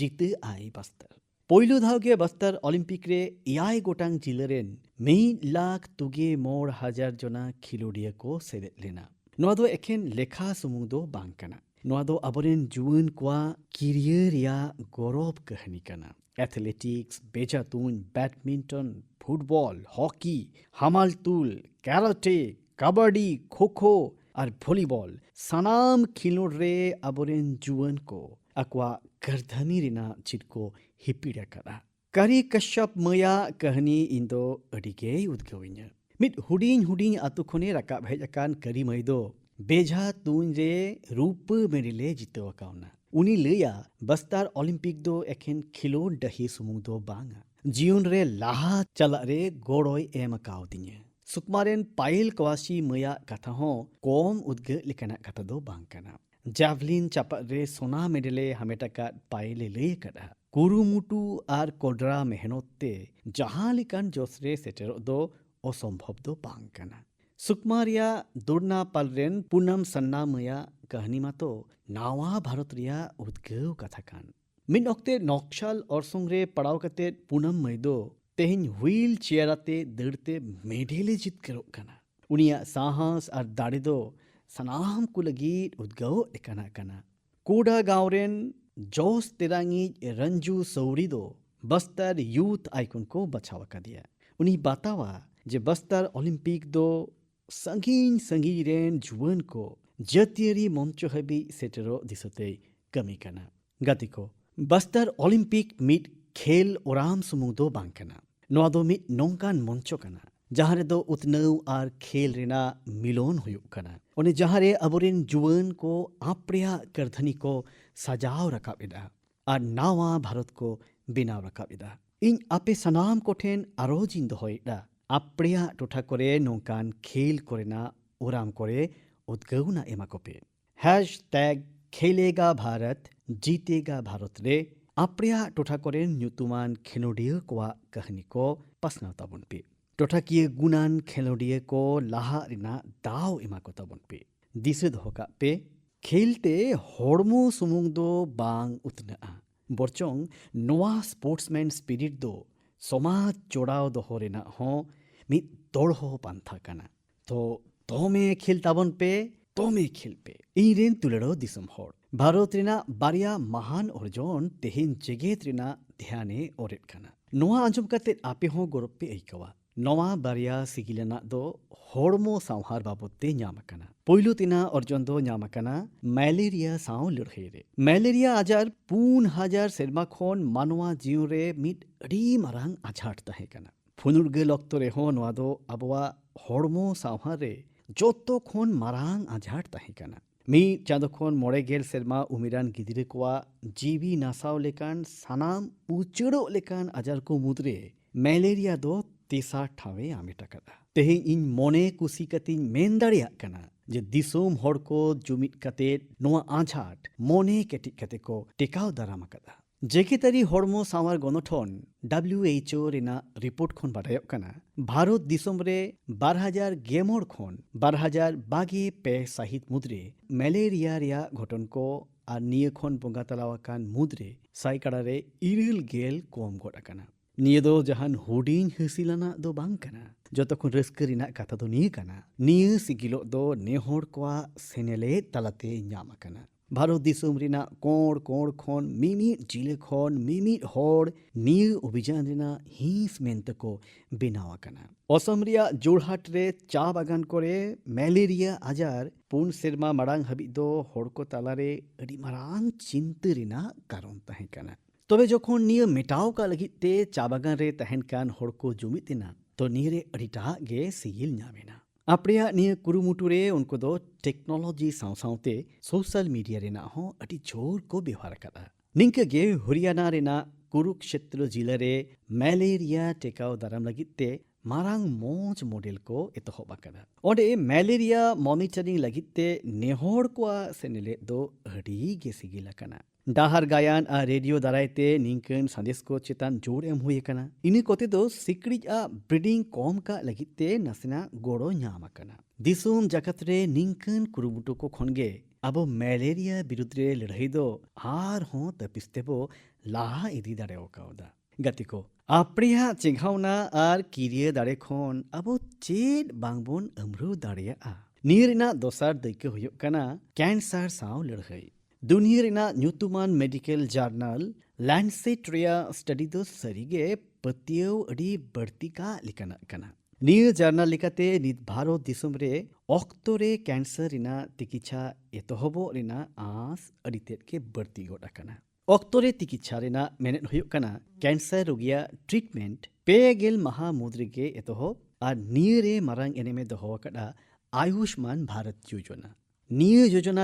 ᱡᱤᱛᱟᱹ ᱟᱭ ᱵᱟᱥᱛᱟᱨ ᱯᱳᱭᱞᱳ ᱫᱷᱟᱣ ᱜᱮ ᱵᱟᱥᱛᱟᱨ ᱚᱞᱤᱢᱯᱤᱠ ᱨᱮ ᱮᱭᱟᱭ ᱜᱚᱴᱟᱝ ᱡᱤᱞᱟᱹ ᱨᱮᱱ ᱢᱤᱫ ᱞᱟᱠᱷ ᱛᱩᱜᱮ ᱢᱚᱬ ᱦᱟᱡᱟᱨ ᱡᱚᱱᱟ ᱠᱷᱮᱞᱳᱰᱤᱭᱟᱹ ᱠᱚ ᱥᱮᱞᱮᱫ ᱞᱮᱱᱟ ᱱᱚᱣᱟ ᱫᱚ ᱮᱠᱷᱮᱱ ᱞᱮᱠᱷᱟ ᱥᱩᱢᱩᱝ ᱫᱚ ᱵᱟᱝ ᱠᱟᱱᱟ ᱱᱚᱣᱟ ᱫᱚ ᱟᱵᱚᱨᱮᱱ ᱡᱩᱣᱟᱹᱱ ᱠᱚᱣᱟᱜ ᱠᱤᱨᱤᱭᱟᱹ ᱨᱮᱭᱟᱜ ᱜᱚᱨᱚᱵ ᱠᱟᱹᱦᱱᱤ ᱠᱟᱱᱟ ᱮᱛᱷᱞᱮᱴᱤᱠᱥ ᱵᱮᱡᱟ ᱛᱩᱧ ᱵᱮᱰᱢᱤᱱᱴᱚᱱ ᱯᱷᱩᱴᱵᱚᱞ ᱦᱚᱠᱤ ᱦᱟᱢᱟᱞ ᱛᱩᱞ ᱠᱮᱨᱟᱴᱮ ᱠᱟᱵᱟᱰᱤ ᱠᱷᱳᱠᱷᱳ ᱟᱨ ᱵᱷᱚᱞᱤᱵᱚᱞ ᱥᱟᱱᱟᱢ ᱠᱷᱮᱞᱳᱰ ᱨᱮ ᱟᱵᱚᱨᱮᱱ ᱡᱩᱣᱟᱹᱱ ᱠᱚ ᱟᱠᱚᱣᱟᱜ ᱠᱟᱹᱨᱫᱷᱟᱹᱱᱤ ᱨᱮᱱᱟᱜ ᱪᱤᱨ ᱠᱚ ᱦᱤᱯᱤᱲ ᱟᱠᱟᱫᱟ ᱠᱟᱨᱤ ᱠᱟᱥᱭᱚᱯ ᱢᱟᱹᱭᱟᱜ ᱠᱟᱹᱦᱱᱤ ᱤᱧᱫᱚ ᱟᱹᱰᱤᱜᱮᱭ ᱩᱫᱽᱜᱟᱹᱣᱤᱧᱟ ᱢᱤᱫ ᱦᱩᱰᱤᱧ ᱦᱩᱰᱤᱧ ᱟᱛᱳ ᱠᱷᱚᱱᱮ ᱨᱟᱠᱟᱵ ᱦᱮᱡ ᱟᱠᱟᱱ ᱠᱟᱹᱨᱤ ᱢᱟᱹᱭ ᱫᱚ ᱵᱮᱡᱷᱟ ᱛᱩᱧ ᱨᱮ ᱨᱩᱯᱟᱹ ᱢᱮᱰᱮᱞᱮ ᱡᱤᱛᱟᱹᱣ ᱟᱠᱟᱣᱱᱟ ᱩᱱᱤ ᱞᱟᱹᱭᱟ ᱵᱟᱥᱛᱟᱨ ᱚᱞᱤᱢᱯᱤᱠ ᱫᱚ ᱮᱠᱷᱮᱱ ᱠᱷᱮᱞᱳᱰ ᱰᱟᱹᱦᱤ ᱥᱩᱢᱩᱝ ᱫᱚ ᱵᱟᱝᱟ ᱡᱤᱭᱚᱱ ᱨᱮ ᱞᱟᱦᱟ ᱪᱟᱞᱟᱜ ᱨᱮ ᱜᱚᱲᱚᱭ ᱮᱢ ᱟᱠᱟᱣᱫᱤᱧᱟ ᱥᱩᱠᱢᱟᱨᱮᱱ ᱯᱟᱭᱤᱞ ᱠᱟᱣᱟᱥᱤ ᱢᱟᱹᱭᱟᱜ ᱠᱟᱛᱷᱟ ᱦᱚᱸ ᱠᱚᱢ ᱩᱫᱽᱜᱟᱹᱜ ᱞᱮᱠᱟᱱᱟᱜ ᱠᱟᱛᱷᱟ ᱫᱚ ᱵᱟᱝ ᱠᱟᱱᱟ ᱡᱟᱵᱷᱞᱤᱱ ᱪᱟᱯᱟᱫ ᱨᱮ ᱥᱚᱱᱟ ᱢᱮᱰᱮᱞᱮ ᱦᱟᱢᱮᱴ ᱟᱠᱟᱫ ᱯᱟᱭᱮᱞᱮ ᱞᱟᱹᱭ ᱟᱠᱟᱫᱟ ᱠᱩᱨᱩᱢᱩᱴᱩ ᱟᱨ ᱠᱚᱰᱨᱟ ᱢᱮᱦᱱᱚᱛ ᱛᱮ ᱡᱟᱦᱟᱸ ᱞᱮᱠᱟᱱ ᱡᱚᱥ ᱨᱮ ᱥᱮᱴᱮᱨᱚᱜ ᱫᱚ ᱚᱥᱚᱢᱵᱷᱚᱵ ᱫᱚ ᱵᱟᱝ ᱠᱟᱱᱟ ᱥᱩᱠᱢᱟ ᱨᱮᱭᱟᱜ ᱫᱩᱨᱱᱟᱯᱟᱞ ᱨᱮᱱ ᱯᱩᱱᱟᱢ ᱥᱟᱱᱱᱟ ᱢᱟᱹᱭᱟᱜ ᱠᱟᱹᱦᱱᱤ ᱢᱟᱛᱚ ᱱᱟᱣᱟ ᱵᱷᱟᱨᱚᱛ ᱨᱮᱭᱟᱜ ᱩᱫᱽᱜᱟᱹᱣ ᱠᱟᱛᱷᱟ ᱠᱟᱱ ᱢᱤᱫ ᱚᱠᱛᱮ ᱱᱚᱠᱥᱟᱞ ᱚᱨᱥᱚᱝ ᱨᱮ ᱯᱟᱲᱟᱣ ᱠᱟᱛᱮᱫ ᱯᱩᱱᱟᱢ ᱢᱟᱹᱭ ᱫᱚ ᱛᱮᱦᱮᱧ ᱦᱩᱭᱤᱞ ᱪᱮᱭᱟᱨ ᱟᱛᱮ ᱫᱟᱹᱲᱛᱮ ᱢᱮᱰᱮᱞᱮ ᱡᱤᱛᱠᱟᱹᱨᱚᱜ ᱠᱟᱱᱟ ᱩᱱᱤᱭᱟᱜ ᱥᱟᱦᱟᱥ ᱟᱨ ᱫᱟᱲᱮ ᱫᱚ ᱥᱟᱱᱟᱢ ᱠᱚ ᱞᱟᱹᱜᱤᱫ ᱩᱫᱽᱜᱟᱹᱣ ᱞᱮᱠᱟᱱᱟᱜ ᱠᱟᱱᱟ ᱠᱳᱰᱟ ᱜᱟᱶ ᱨᱮᱱ ᱡᱚᱥ ᱛᱮᱨᱟᱝᱤᱡ ᱨᱚᱧᱡᱩ ᱥᱳᱣᱨᱤ ᱫᱚ ᱵᱟᱥᱛᱟᱨ ᱤᱭᱩᱛᱷ ᱟᱭᱠᱚᱱ ᱠᱚ ᱵᱟᱪᱷᱟᱣ ᱟᱠᱟᱫᱮᱭᱟ ᱩᱱᱤ ᱵᱟᱛᱟᱣᱟ ᱡᱮ ᱵᱟᱥᱛᱟᱨ ᱚᱞᱤᱢᱯᱤᱠ ᱫᱚ ᱥᱟᱺᱜᱤᱧ ᱥᱟᱺᱜᱤᱧ ᱨᱮᱱ ᱡᱩᱣᱟᱹᱱ ko ᱡᱟᱹᱛᱤᱭᱟᱹᱨᱤ ᱢᱚᱧᱪᱚ ᱦᱟᱹᱵᱤᱡ ᱥᱮᱴᱮᱨᱚᱜ ᱫᱤᱥᱟᱹᱛᱮᱭ ᱠᱟᱹᱢᱤ ᱠᱟᱱᱟ ᱜᱟᱛᱮ ᱠᱚ ᱵᱟᱥᱛᱟᱨ ᱚᱞᱤᱢᱯᱤᱠ ᱢᱤᱫ ᱠᱷᱮᱞ ᱳᱨᱟᱢ ᱥᱩᱢᱩᱝ ᱫᱚ ᱵᱟᱝ ᱠᱟᱱᱟ ᱱᱚᱣᱟ ᱫᱚ ᱢᱤᱫ ᱱᱚᱝᱠᱟᱱ ᱢᱚᱧᱪᱚ ᱠᱟᱱᱟ ᱡᱟᱦᱟᱸ ᱨᱮᱫᱚ ᱩᱛᱱᱟᱹᱣ ᱟᱨ ᱠᱷᱮᱞ ᱨᱮᱱᱟᱜ ᱢᱤᱞᱚᱱ ᱦᱩᱭᱩᱜ ᱠᱟᱱᱟ ᱚᱱᱮ ᱡᱟᱦᱟᱸ ᱨᱮ ᱟᱵᱚᱨᱮᱱ ᱡᱩᱣᱟᱹᱱ ᱠᱚ ᱟᱯ ᱨᱮᱭᱟᱜ ᱠᱟᱹᱨᱫᱷᱟᱹᱱᱤ ᱠᱚ ᱥᱟᱡᱟᱣ ᱨᱟᱠᱟᱵ ᱮᱫᱟ ᱟᱨ ᱱᱟᱣᱟ ᱵᱷᱟᱨᱚᱛ ᱠᱚ ᱵᱮᱱᱟᱣ ᱨᱟᱠᱟᱵ ᱮᱫᱟ ᱤᱧ ᱟᱯᱮ ᱥᱟᱱᱟᱢ ᱠᱚᱴᱷᱮᱱ ᱟᱨᱚᱡᱤᱧ ᱫᱚᱦᱚᱭᱮᱫᱟ আপ্রিয়া টোঠা করে নৌকান খেল করে না, ওরাম করে উদ্গৌ না এমা কপে। হ্যাশ ত্যাগ খেলে গা ভারত জিতে গা ভারত রে, আপ্রিয়া টোঠা করে নুতুমান খেলোডিয় কোয়া কাহিনি কো পাসনা তাবন পে। টোঠা কিয়ে গুনান খেলোডিয়ে কো লাহা রিনা দাও এমা কো তাবন পে। দিসে ধোকা পে খেলতে হড়মু সুমুং দো বাং উতনা। বরচং নোয়া স্পোর্টসম্যান স্পিরিট দো ᱥᱚᱢᱟᱡᱽ ᱡᱚᱲᱟᱣ ᱫᱚᱦᱚ ᱨᱮᱱᱟᱜ ᱦᱚᱸ ᱢᱤᱫ ᱫᱚᱲᱦᱚ ᱯᱟᱱᱛᱷᱟ ᱠᱟᱱᱟ ᱛᱚ ᱫᱚᱢᱮ ᱠᱷᱮᱞ ᱛᱟᱵᱚᱱ ᱯᱮ ᱫᱚᱢᱮ ᱠᱷᱮᱞ ᱯᱮ ᱤᱧᱨᱮᱱ ᱛᱩᱞᱟᱹᱲᱟᱣ ᱫᱤᱥᱚᱢ ᱦᱚᱲ ᱵᱷᱟᱨᱚᱛ ᱨᱮᱱᱟᱜ ᱵᱟᱨᱭᱟ ᱢᱟᱦᱟᱱ ᱚᱨᱡᱚᱱ ᱛᱮᱦᱮᱧ ᱡᱮᱜᱮᱫ ᱨᱮᱱᱟᱜ ᱫᱷᱮᱭᱟᱱᱮ ᱚᱨᱮᱫ ᱠᱟᱱᱟ ᱱᱚᱣᱟ ᱟᱸᱡᱚᱢ ᱠᱟᱛᱮᱫ ᱟᱯᱮ ᱦᱚᱸ ᱜᱚᱨᱚᱵ ᱯᱮ ᱟᱹᱭᱠᱟᱹᱣᱟ ᱱᱚᱣᱟ ᱵᱟᱨᱭᱟ ᱥᱤᱜᱤᱞᱟᱱᱟᱜ ᱫᱚ ᱦᱚᱲᱢᱚ ᱥᱟᱶᱦᱟᱨ ᱵᱟᱵᱚᱫ ᱛᱮ ᱧᱟᱢ ᱟᱠᱟᱱᱟ ᱯᱳᱭᱞᱳ ᱛᱮᱱᱟᱜ ᱚᱨᱡᱚᱱ ᱫᱚ ᱧᱟᱢ ᱟᱠᱟᱱᱟ ᱢᱮᱞᱮᱨᱤᱭᱟ ᱥᱟᱶ ᱞᱟᱹᱲᱦᱟᱹᱭ ᱨᱮ ᱢᱮᱞᱮᱨᱤᱭᱟ ᱟᱡᱟᱨ ᱯᱩᱱ ᱦᱟᱡᱟᱨ ᱥᱮᱨᱢᱟ ᱠᱷᱚᱱ ᱢᱟᱱᱣᱟ ᱡᱤᱭᱚᱱ ᱨᱮ ᱢᱤᱫ ᱟᱹᱰᱤ ᱢᱟᱨᱟᱝ ᱟᱡᱷᱟᱴ ᱛᱟᱦᱮᱸ ᱠᱟᱱᱟ ᱯᱷᱩᱱᱩᱨᱜᱟᱹᱞ ᱚᱠᱛᱚ ᱨᱮᱦᱚᱸ ᱱᱚᱣᱟ ᱫᱚ ᱟᱵᱚᱣᱟᱜ ᱦᱚᱲᱢᱚ ᱥᱟᱶᱦᱟ ᱨᱮ ᱡᱚᱛᱚ ᱠᱷᱚᱱ ᱢᱟᱨᱟᱝ ᱟᱡᱷᱟᱴ ᱛᱟᱦᱮᱸ ᱠᱟᱱᱟ ᱢᱤᱫ ᱪᱟᱸᱫᱳ ᱠᱷᱚᱱ ᱢᱚᱬᱮ ᱜᱮᱞ ᱥᱮᱨᱢᱟ ᱩᱢᱮᱨᱟᱱ ᱜᱤᱫᱽᱨᱟᱹ ᱠᱚᱣᱟᱜ ᱡᱤᱣᱤ ᱱᱟᱥᱟᱣ ᱞᱮᱠᱟᱱ ᱥᱟᱱᱟᱢ ᱩᱪᱟᱹᱲᱚᱜ ᱞᱮᱠᱟᱱ ᱟᱡᱟᱨ ᱠᱚ ᱢᱩᱫᱽᱨᱮ ᱢᱮᱞᱮᱨᱤᱭᱟ ᱫᱚ ᱛᱮᱥᱟᱨ ᱴᱷᱟᱶᱮ ᱦᱟᱢᱮᱴ ᱟᱠᱟᱫᱟ ᱛᱮᱦᱮᱧ ᱤᱧ ᱢᱚᱱᱮ ᱠᱩᱥᱤ ᱠᱟᱛᱮᱧ ᱢᱮᱱ ᱫᱟᱲᱮᱭᱟᱜ ᱠᱟᱱᱟ ᱡᱮ ᱫᱤᱥᱚᱢ ᱦᱚᱲ ᱠᱚ ᱡᱩᱢᱤᱫ ᱠᱟᱛᱮᱫ ᱱᱚᱣᱟ ᱟᱸᱡᱷᱟᱴ ᱢᱚᱱᱮ ᱠᱮᱴᱮᱡ ᱠᱟᱛᱮ ᱠᱚ ᱴᱮᱠᱟᱣ ᱫᱟᱨᱟᱢ ᱟᱠᱟᱫᱟ ᱡᱮᱜᱮᱛᱟᱹᱨᱤ ᱦᱚᱲᱢᱚ ᱥᱟᱶᱟᱨ ᱜᱚᱱᱚᱴᱷᱚᱱ ᱰᱟᱵᱞᱤᱭᱩ ᱮᱭᱤᱪ ᱳ ᱨᱮᱱᱟᱜ ᱨᱤᱯᱳᱨᱴ ᱠᱷᱚᱱ ᱵᱟᱰᱟᱭᱚᱜ ᱠᱟᱱᱟ ᱵᱷᱟᱨᱚᱛ ᱫᱤᱥᱚᱢ ᱨᱮ ᱵᱟᱨ ᱦᱟᱡᱟᱨ ᱜᱮᱢᱚᱲ ᱠᱷᱚᱱ ᱵᱟᱨ ᱦᱟᱡᱟᱨ ᱵᱟᱜᱮ ᱯᱮ ᱥᱟᱹᱦᱤᱛ ᱢᱩᱫᱽᱨᱮ ᱢᱮᱞᱮᱨᱤᱭᱟ ᱨᱮᱭᱟᱜ ᱜᱷᱚᱴᱚᱱ ᱠᱚ ᱟᱨ ᱱᱤᱭᱟᱹ ᱠᱷᱚᱱ ᱵᱚᱸᱜᱟ ᱛᱟᱞᱟᱣ ᱟᱠᱟᱱ ᱢᱩᱫᱽᱨᱮ ᱥᱟᱭᱠᱟᱲᱟᱨᱮ ᱤᱨᱟᱹᱞ ᱜᱮᱞ ᱠᱚᱢ ᱜᱚᱫ ᱟᱠᱟᱱᱟ ᱱᱤᱭᱟᱹ ᱫᱚ ᱡᱟᱦᱟᱱ ᱦᱩᱰᱤᱧ ᱦᱟᱹᱥᱤᱞᱟᱱᱟᱜ ᱫᱚ ᱵᱟᱝ ᱠᱟᱱᱟ ᱡᱚᱛᱚ ᱠᱷᱚᱱ ᱨᱟᱹᱥᱠᱟᱹ ᱨᱮᱱᱟᱜ ᱠᱟᱛᱷᱟ ᱫᱚ ᱱᱤᱭᱟᱹ ᱠᱟᱱᱟ ᱱᱤᱭᱟᱹ ᱥᱤᱜᱤᱞᱚᱜ ᱫᱚ ᱱᱮᱦᱚᱲ ᱠᱚᱣᱟᱜ ᱥᱮᱱᱮᱞᱮᱫ ᱛᱟᱞᱟᱛᱮ ᱧᱟᱢ ᱟᱠᱟᱱᱟ ᱵᱷᱟᱨᱚᱛ ᱫᱤᱥᱚᱢ ᱨᱮᱱᱟᱜ ᱠᱚᱬ ᱠᱚᱬ ᱠᱷᱚᱱ ᱢᱤᱢᱤᱫ ᱡᱤᱞᱮ ᱠᱷᱚᱱ ᱢᱤᱢᱤᱫ ᱦᱚᱲ ᱱᱤᱭᱟᱹ ᱚᱵᱷᱤᱡᱟᱱ ᱨᱮᱱᱟᱜ ᱦᱤᱸᱥ ᱢᱮᱱᱛᱮᱠᱚ ᱵᱮᱱᱟᱣ ᱟᱠᱟᱱᱟ ᱚᱥᱚᱢ ᱨᱮᱭᱟᱜ ᱡᱳᱲᱦᱟᱴ ᱨᱮ ᱪᱟ ᱵᱟᱜᱟᱱ ᱠᱚᱨᱮ ᱢᱮᱞᱮᱨᱤᱭᱟ ᱟᱡᱟᱨ ᱯᱩᱱ ᱥᱮᱨᱢᱟ ᱢᱟᱲᱟᱝ ᱦᱟᱹᱵᱤᱡ ᱫᱚ ᱦᱚᱲ ᱠᱚ ᱛᱟᱞᱟᱨᱮ ᱟᱹᱰᱤ ᱢᱟᱨᱟᱝ ᱪᱤᱱᱛᱟᱹ ᱨᱮᱱᱟᱜ ᱠᱟᱨᱚᱱ ᱛᱟᱦᱮᱸ ᱠᱟᱱᱟ ᱛᱚᱵᱮ ᱡᱚᱠᱷᱚᱱ ᱱᱤᱭᱟᱹ ᱢᱮᱴᱟᱣ ᱠᱟᱜ ᱞᱟᱹᱜᱤᱫ ᱛᱮ ᱪᱟ ᱵᱟᱜᱟᱱ ᱨᱮ ᱛᱟᱦᱮᱱ ᱠᱟᱱ ᱦᱚᱲ ᱠᱚ ᱡᱩᱢᱤᱫ ᱮᱱᱟ ᱛᱚ ᱱᱤᱭᱟᱹᱨᱮ ᱟᱹᱰᱤᱴᱟᱜ ᱜᱮ ᱥᱤᱜᱤᱞ ᱧᱟᱢ ᱮᱱᱟ ᱟᱯᱲᱮᱭᱟᱜ ᱱᱤᱭᱟᱹ ᱠᱩᱨᱩᱢᱩᱴᱩ ᱨᱮ ᱩᱱᱠᱩ ᱫᱚ ᱴᱮᱠᱱᱳᱞᱚᱡᱤ ᱥᱟᱶ ᱥᱟᱶᱛᱮ ᱥᱳᱥᱟᱞ ᱢᱤᱰᱤᱭᱟ ᱨᱮᱱᱟᱜ ᱦᱚᱸ ᱟᱹᱰᱤ ᱡᱳᱨ ᱠᱚ ᱵᱮᱣᱦᱟᱨ ᱟᱠᱟᱫᱟ ᱱᱤᱝᱠᱟᱹ ᱜᱮ ᱦᱚᱨᱤᱭᱟᱱᱟ ᱨᱮᱱᱟᱜ ᱠᱩᱨᱩᱠᱷᱮᱛᱨᱚ ᱡᱤᱞᱟ ᱨᱮ ᱢᱮᱞᱮᱨᱤᱭᱟ ᱴᱮᱠᱟᱣ ᱫᱟᱨᱟᱢ ᱞᱟᱹᱜᱤᱫ ᱛᱮ ᱢᱟᱨᱟᱝ ᱢᱚᱡᱽ ᱢᱚᱰᱮᱞ ᱠᱚ ᱮᱛᱚᱦᱚᱵ ᱟᱠᱟᱫᱟ ᱚᱸᱰᱮ ᱢᱮᱞᱮᱨᱤᱭᱟ ᱢᱚᱱᱤᱴᱟᱨᱤᱝ ᱞᱟᱹᱜᱤᱫ ᱛᱮ ᱱᱮᱦᱚᱲ ᱠᱚᱣᱟᱜ ᱥᱮᱱᱮᱞᱮᱫ ᱫᱚ ᱟᱹᱰᱤ ᱜᱮ ᱥᱤᱜᱤᱞ ᱟᱠᱟᱱᱟ डाहर गायन और रेडियो दाराते निकन सदेश को चितान ज़ोर एम होना इनकते सिक्रिज आ ब्रिडिंग कम का लगते नसना गड़ो नाम दिसम जगत रे निकन कुरुबुटो को खनगे अब मलेरिया विरुद्ध रे लड़ाई दो आर हो तपिस्तेबो लाहा इदी दारे ओकाउदा गतिको आप्रिया चिघावना आर किरिया दारे खन अब चेद बांगबोन अमरु दारिया आ नीरना दोसार दैके होयो कैंसर साव लड़ाई ᱫᱩᱱᱤᱭᱟᱹ ᱨᱮᱱᱟᱜ ᱧᱩᱛᱩᱢᱟᱱ ᱢᱮᱰᱤᱠᱮᱞ ᱡᱟᱨᱱᱟᱞ ᱞᱮᱱᱰᱥᱮᱴ ᱨᱮᱭᱟᱜ ᱥᱴᱟᱰᱤ ᱫᱚ ᱥᱟᱹᱨᱤᱜᱮ ᱯᱟᱹᱛᱭᱟᱹᱣ ᱟᱹᱰᱤ ᱵᱟᱹᱲᱛᱤ ᱠᱟᱜ ᱞᱮᱠᱟᱱᱟᱜ ᱠᱟᱱᱟ ᱱᱤᱭᱟᱹ ᱡᱟᱨᱱᱟᱞ ᱞᱮᱠᱟᱛᱮ ᱱᱤᱛ ᱵᱷᱟᱨᱚᱛ ᱫᱤᱥᱚᱢ ᱨᱮ ᱚᱠᱛᱚ ᱨᱮ ᱠᱮᱱᱥᱟᱨ ᱨᱮᱱᱟᱜ ᱛᱤᱠᱤᱪᱷᱟ ᱮᱛᱚᱦᱚᱵᱚᱜ ᱨᱮᱱᱟᱜ ᱟᱸᱥ ᱟᱹᱰᱤᱛᱮᱫ ᱜᱮ ᱵᱟᱹᱲᱛᱤ ᱜᱚᱫ ᱟᱠᱟᱱᱟ ᱚᱠᱛᱚ ᱨᱮ ᱛᱤᱠᱤᱪᱷᱟ ᱨᱮᱱᱟᱜ ᱢᱮᱱᱮᱫ ᱦᱩᱭᱩᱜ ᱠᱟᱱᱟ ᱠᱮᱱᱥᱟᱨ ᱨᱩᱜᱤᱭᱟᱜ ᱴᱨᱤᱴᱢᱮᱱᱴ ᱯᱮᱜᱮᱞ ᱢᱟᱦᱟ ᱢᱩᱫᱽ ᱨᱮᱜᱮ ᱮᱛᱚᱦᱚᱵ ᱟᱨ ᱱᱤᱭᱟᱹ ᱨᱮ ᱢᱟᱨᱟᱝ ᱮᱱᱮᱢᱮ ᱫᱚᱦᱚ ᱟᱠᱟᱫᱟ ᱟᱭᱩᱥᱢᱟᱱ ᱵᱷᱟᱨᱚᱛ ᱡᱳᱡᱚᱱᱟ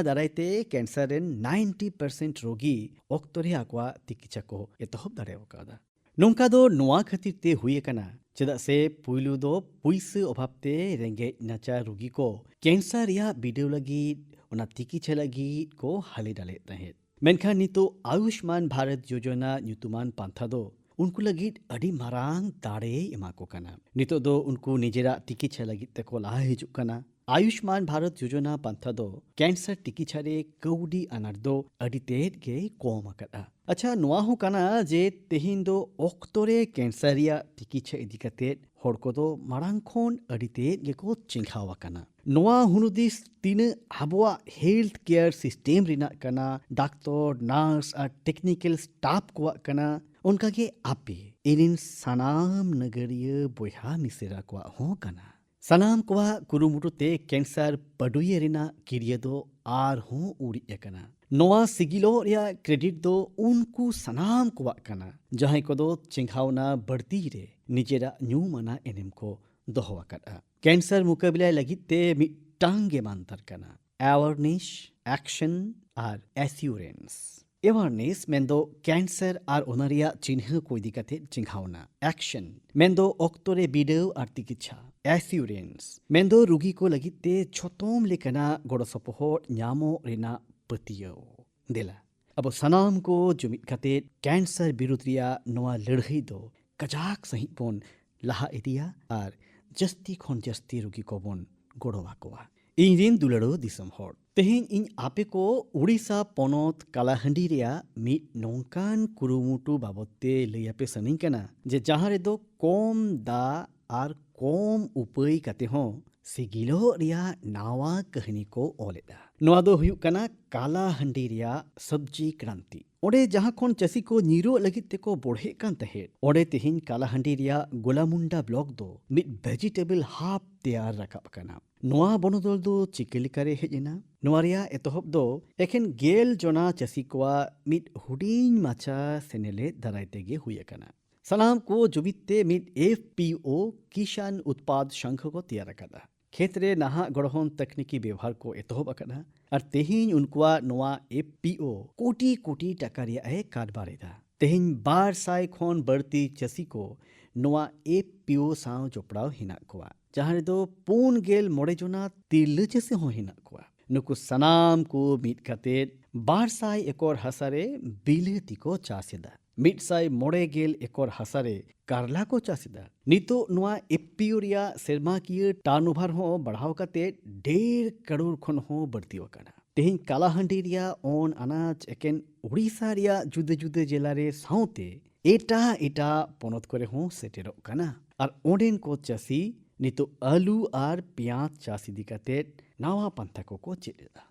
ᱫᱟᱨᱟᱭᱛᱮ ᱠᱮᱱᱥᱟᱨ ᱨᱮᱱ 90% ᱨᱳᱜী ᱚᱠᱛᱚ ᱨᱮ ᱟᱠᱚᱣᱟᱜ ᱛᱤᱠᱤᱪᱷᱟ ᱠᱚ ᱮᱛᱚᱦᱚᱵ ᱫᱟᱲᱮ ᱟᱠᱟᱫᱟ ᱱᱚᱝᱠᱟ ᱫᱚ ᱱᱚᱣᱟ ᱠᱷᱟᱹᱛᱤᱨ ᱛᱮ ᱦᱩᱭ ᱟᱠᱟᱱᱟ ᱪᱮᱫᱟᱜ ᱥᱮ ᱯᱩᱭᱞᱩ ᱫᱚ ᱯᱩᱭᱥᱟᱹ ᱚᱵᱷᱟᱵᱛᱮ ᱨᱮᱸᱜᱮᱡ ᱱᱟᱪᱟᱨ ᱨᱩᱜী ᱠᱚ ᱠᱮᱱᱥᱟᱨ ᱨᱮᱭᱟᱜ ᱵᱤᱰᱟᱹᱣ ᱞᱟᱹᱜᱤᱫ ᱚᱱᱟ ᱛᱤᱠᱤᱪᱷᱟ ᱞᱟᱹᱜᱤᱫ ᱠᱚ ᱦᱟᱞᱮ ᱰᱟᱞᱮᱫ ᱛᱟᱦᱮᱸᱫ ᱢᱮᱱᱠᱷᱟᱱ ᱱᱤᱛᱚᱜ আয়ুষ্মান ভারত যোজনা ᱧᱩᱛᱩᱢᱟᱱ ᱯᱟᱱᱛᱷᱟ ᱫᱚ ᱩᱱᱠᱩ ᱞᱟᱹᱜᱤᱫ ᱟᱹᱰᱤ ᱢᱟᱨᱟᱝ ᱫᱟᱲᱮᱭ ᱮᱢᱟ ᱠᱚ ᱠᱟᱱᱟ ᱱᱤᱛᱚᱜ ᱫᱚ ᱩᱱᱠᱩ ᱱᱤᱡᱮᱨᱟᱜ ᱛᱤᱠᱤᱪᱷᱟ ᱞᱟᱹᱜᱤᱫ ᱛᱮᱠᱚ ᱞᱟᱦᱟ ᱦᱤᱡᱩᱜ ᱠᱟᱱᱟ ආයුෂ්මාන් භාරත් යුජනා පන්තදෝ කැන්සර් ටිකිචරේ කවුඩි අනර්දෝ අඩිතේත්ගේ කෝමකට. ᱟᱪᱷᱟ ᱱᱚᱣᱟ ᱦᱚᱸ ᱠᱟᱱᱟ ᱡᱮ ᱛᱮᱦᱮᱧ ᱫᱚ ᱚᱠᱛᱚ ᱨᱮ ᱠᱮᱱᱥᱟᱨ ᱨᱮᱭᱟᱜ ᱴᱤᱠᱤᱪᱷᱟ ᱤᱫᱤ ᱠᱟᱛᱮᱫ ᱦᱚᱲ ᱠᱚᱫᱚ ᱢᱟᱲᱟᱝ ᱠᱷᱚᱱ ᱟᱹᱰᱤᱛᱮᱫ ᱜᱮᱠᱚ ᱪᱮᱸᱜᱷᱟᱣ ᱟᱠᱟᱱᱟ ᱱᱚᱣᱟ ᱦᱩᱱᱩᱫᱤᱥ ᱛᱤᱱᱟᱹᱜ ᱟᱵᱚᱣᱟᱜ ᱦᱮᱞᱛᱷ ᱠᱮᱭᱟᱨ ᱥᱤᱥᱴᱮᱢ ᱨᱮᱱᱟᱜ ᱠᱟᱱᱟ ᱰᱟᱠᱛᱚᱨ ᱱᱟᱨᱥ ᱟᱨ ᱴᱮᱠᱱᱤᱠᱮᱞ ᱥᱴᱟᱯ ᱠᱚᱣᱟᱜ ᱠᱟᱱᱟ ᱚᱱᱠᱟᱜᱮ ᱟᱯᱮ ᱤᱧᱨᱮᱱ ᱥᱟᱱᱟᱢ ᱱᱟᱜᱟᱨᱤᱭᱟᱹ ᱵᱚᱭᱦᱟ ᱢᱤᱥᱨᱟ ᱠᱚᱣᱟᱜ ᱦᱚᱸ ᱠᱟᱱᱟ सनाम कोवा कुरुमुटुते कैंसर पडुये रिना किरिये दो आर हों उड़ी यकना नोवा सिगिलो या क्रेडिट दो उनको सनाम कोवा कना जहाँ को दो चिंघावना बढ़ती रे निजेरा न्यू मना एनिम को दोहवा करा कैंसर मुकाबले लगी ते मिटांगे मांतर कना अवेयरनेस एक्शन आर एस्यूरेंस एवारनेस मेंदो कैंसर और ओनारिया चिन्ह को इदी कते चिंघावना एक्शन मेंदो अक्तरे बिडेव और चिकित्सा एस्यूरेंस मेंदो रोगी को लगिते छोतोम लेकना गोड़ो सपोहट न्यामो रेना पतियो देला अब सनाम को जुमित कते कैंसर बिरुद्ध रिया नोआ लड़ाई दो कजाक सही बोन लहा इदिया और जस्ती खोन जस्ती रोगी को बोन गोड़ोवा कोवा इंजिन दुलड़ो दिसम ᱨᱩᱜী ᱠᱚᱵᱚᱱ ᱜᱚᱲᱚ ᱟᱠᱚᱣᱟ ᱤᱧᱨᱮᱱ ᱫᱩᱞᱟᱹᱲᱚ ᱫᱤᱥᱚᱢ ᱦᱚᱲ ᱛᱮᱦᱮᱧ ᱤᱧ ᱟᱯᱮ ᱠᱚ ᱩᱲᱤᱥᱥᱟ ᱯᱚᱱᱚᱛ ᱠᱟᱞᱟᱦᱟᱺᱰᱤ ᱨᱮᱭᱟᱜ ᱢᱤᱫ ᱱᱚᱝᱠᱟᱱ ᱠᱩᱨᱩᱢᱩᱴᱩ ᱵᱟᱵᱚᱫ ᱛᱮ ᱞᱟᱹᱭ ᱟᱯᱮ ᱥᱟᱱᱟᱧ ᱠᱟᱱᱟ ᱡᱮ ᱡᱟᱦᱟᱸ ᱨᱮᱫᱚ ᱠᱚᱢ ᱫᱟᱜ ᱟᱨ ᱠᱚᱢ ᱩᱯᱟᱹᱭ ᱠᱟᱛᱮ ᱦᱚᱸ सिगिलो नावा कहनी को ओलेदा नवा काला हंडी सब्ज़ी क्रांति ओडे जहाँ खन चाषी को निरोग लगी तेको बढ़े कान तहेत ओडे तिहिन काला हंडी गोलामुंडा ब्लॉक दो मिट वेजिटेबल हाफ़ तैयार रखा कना नवा बनोदल दो चिकिलकारे हेजना नवारिया एतहब दो एखन गेल जना चाषी कोआ मिट हुडीन माचा सेनेले दरायतेगे हुई कना सलाम को जुबित्ते मिट एफ़ पी ओ किसान उत्पाद संघ को तैयार कदा खेत रे नहा गढ़ोन तकनीकी व्यवहार को एतोब अकना और तेहिन उनकुआ नवा एफपीओ कोटी कोटी टका रिया ए कारबार एदा तेहिन 200 खन बड़ती चासी को नवा एफपीओ साव जोपड़ाव हिना कोआ, जहाँ दो 45 जना तिरल चासी हो हिना कोआ। नुकु सनाम को मीट कते 200 एकर हसारे बिलती को चासेदा ᱢᱤᱫᱥᱟᱭ ᱢᱚᱬᱮ ᱜᱮᱞ ᱮᱠᱚᱨ ᱦᱟᱥᱟᱨᱮ ᱠᱟᱨᱞᱟ ᱠᱚ ᱪᱟᱥ ᱮᱫᱟ ᱱᱤᱛᱚᱜ ᱱᱚᱣᱟ ᱮᱯᱤᱭᱳ ᱨᱮᱭᱟᱜ ᱥᱮᱨᱢᱟᱠᱤᱭᱟᱹ ᱴᱟᱨᱱᱳᱵᱷᱟᱨ ᱦᱚᱸ ᱵᱟᱲᱦᱟᱣ ᱠᱟᱛᱮ ᱰᱷᱮᱨ ᱠᱟᱨᱳᱲ ᱠᱷᱚᱱ ᱦᱚᱸ ᱵᱟᱹᱲᱛᱤ ᱟᱠᱟᱱᱟ ᱛᱮᱦᱮᱧ ᱠᱟᱞᱟᱦᱟᱺᱰᱤ ᱨᱮᱭᱟᱜ ᱚᱱ ᱟᱱᱟᱡ ᱮᱠᱮᱱ ᱩᱲᱤᱥᱥᱟ ᱨᱮᱭᱟᱜ ᱡᱩᱫᱟᱹ ᱡᱩᱫᱟᱹ ᱡᱮᱞᱟᱨᱮ ᱥᱟᱶᱛᱮ ᱮᱴᱟᱜ ᱮᱴᱟᱜ ᱯᱚᱱᱚᱛ ᱠᱚᱨᱮ ᱦᱚᱸ ᱥᱮᱴᱮᱨᱚᱜ ᱠᱟᱱᱟ ᱟᱨ ᱚᱸᱰᱮᱱ ᱠᱚ ᱪᱟᱹᱥᱤ ᱱᱤᱛᱚᱜ ᱟᱹᱞᱩ ᱟᱨ ᱯᱮᱸᱭᱟᱡᱽ ᱪᱟᱥ ᱤᱫᱤ ᱠᱟᱛᱮᱫ ᱱᱟᱣᱟ ᱯᱟᱱᱛᱷᱟ ᱠᱚᱠᱚ ᱪᱮᱫ ᱮᱫᱟ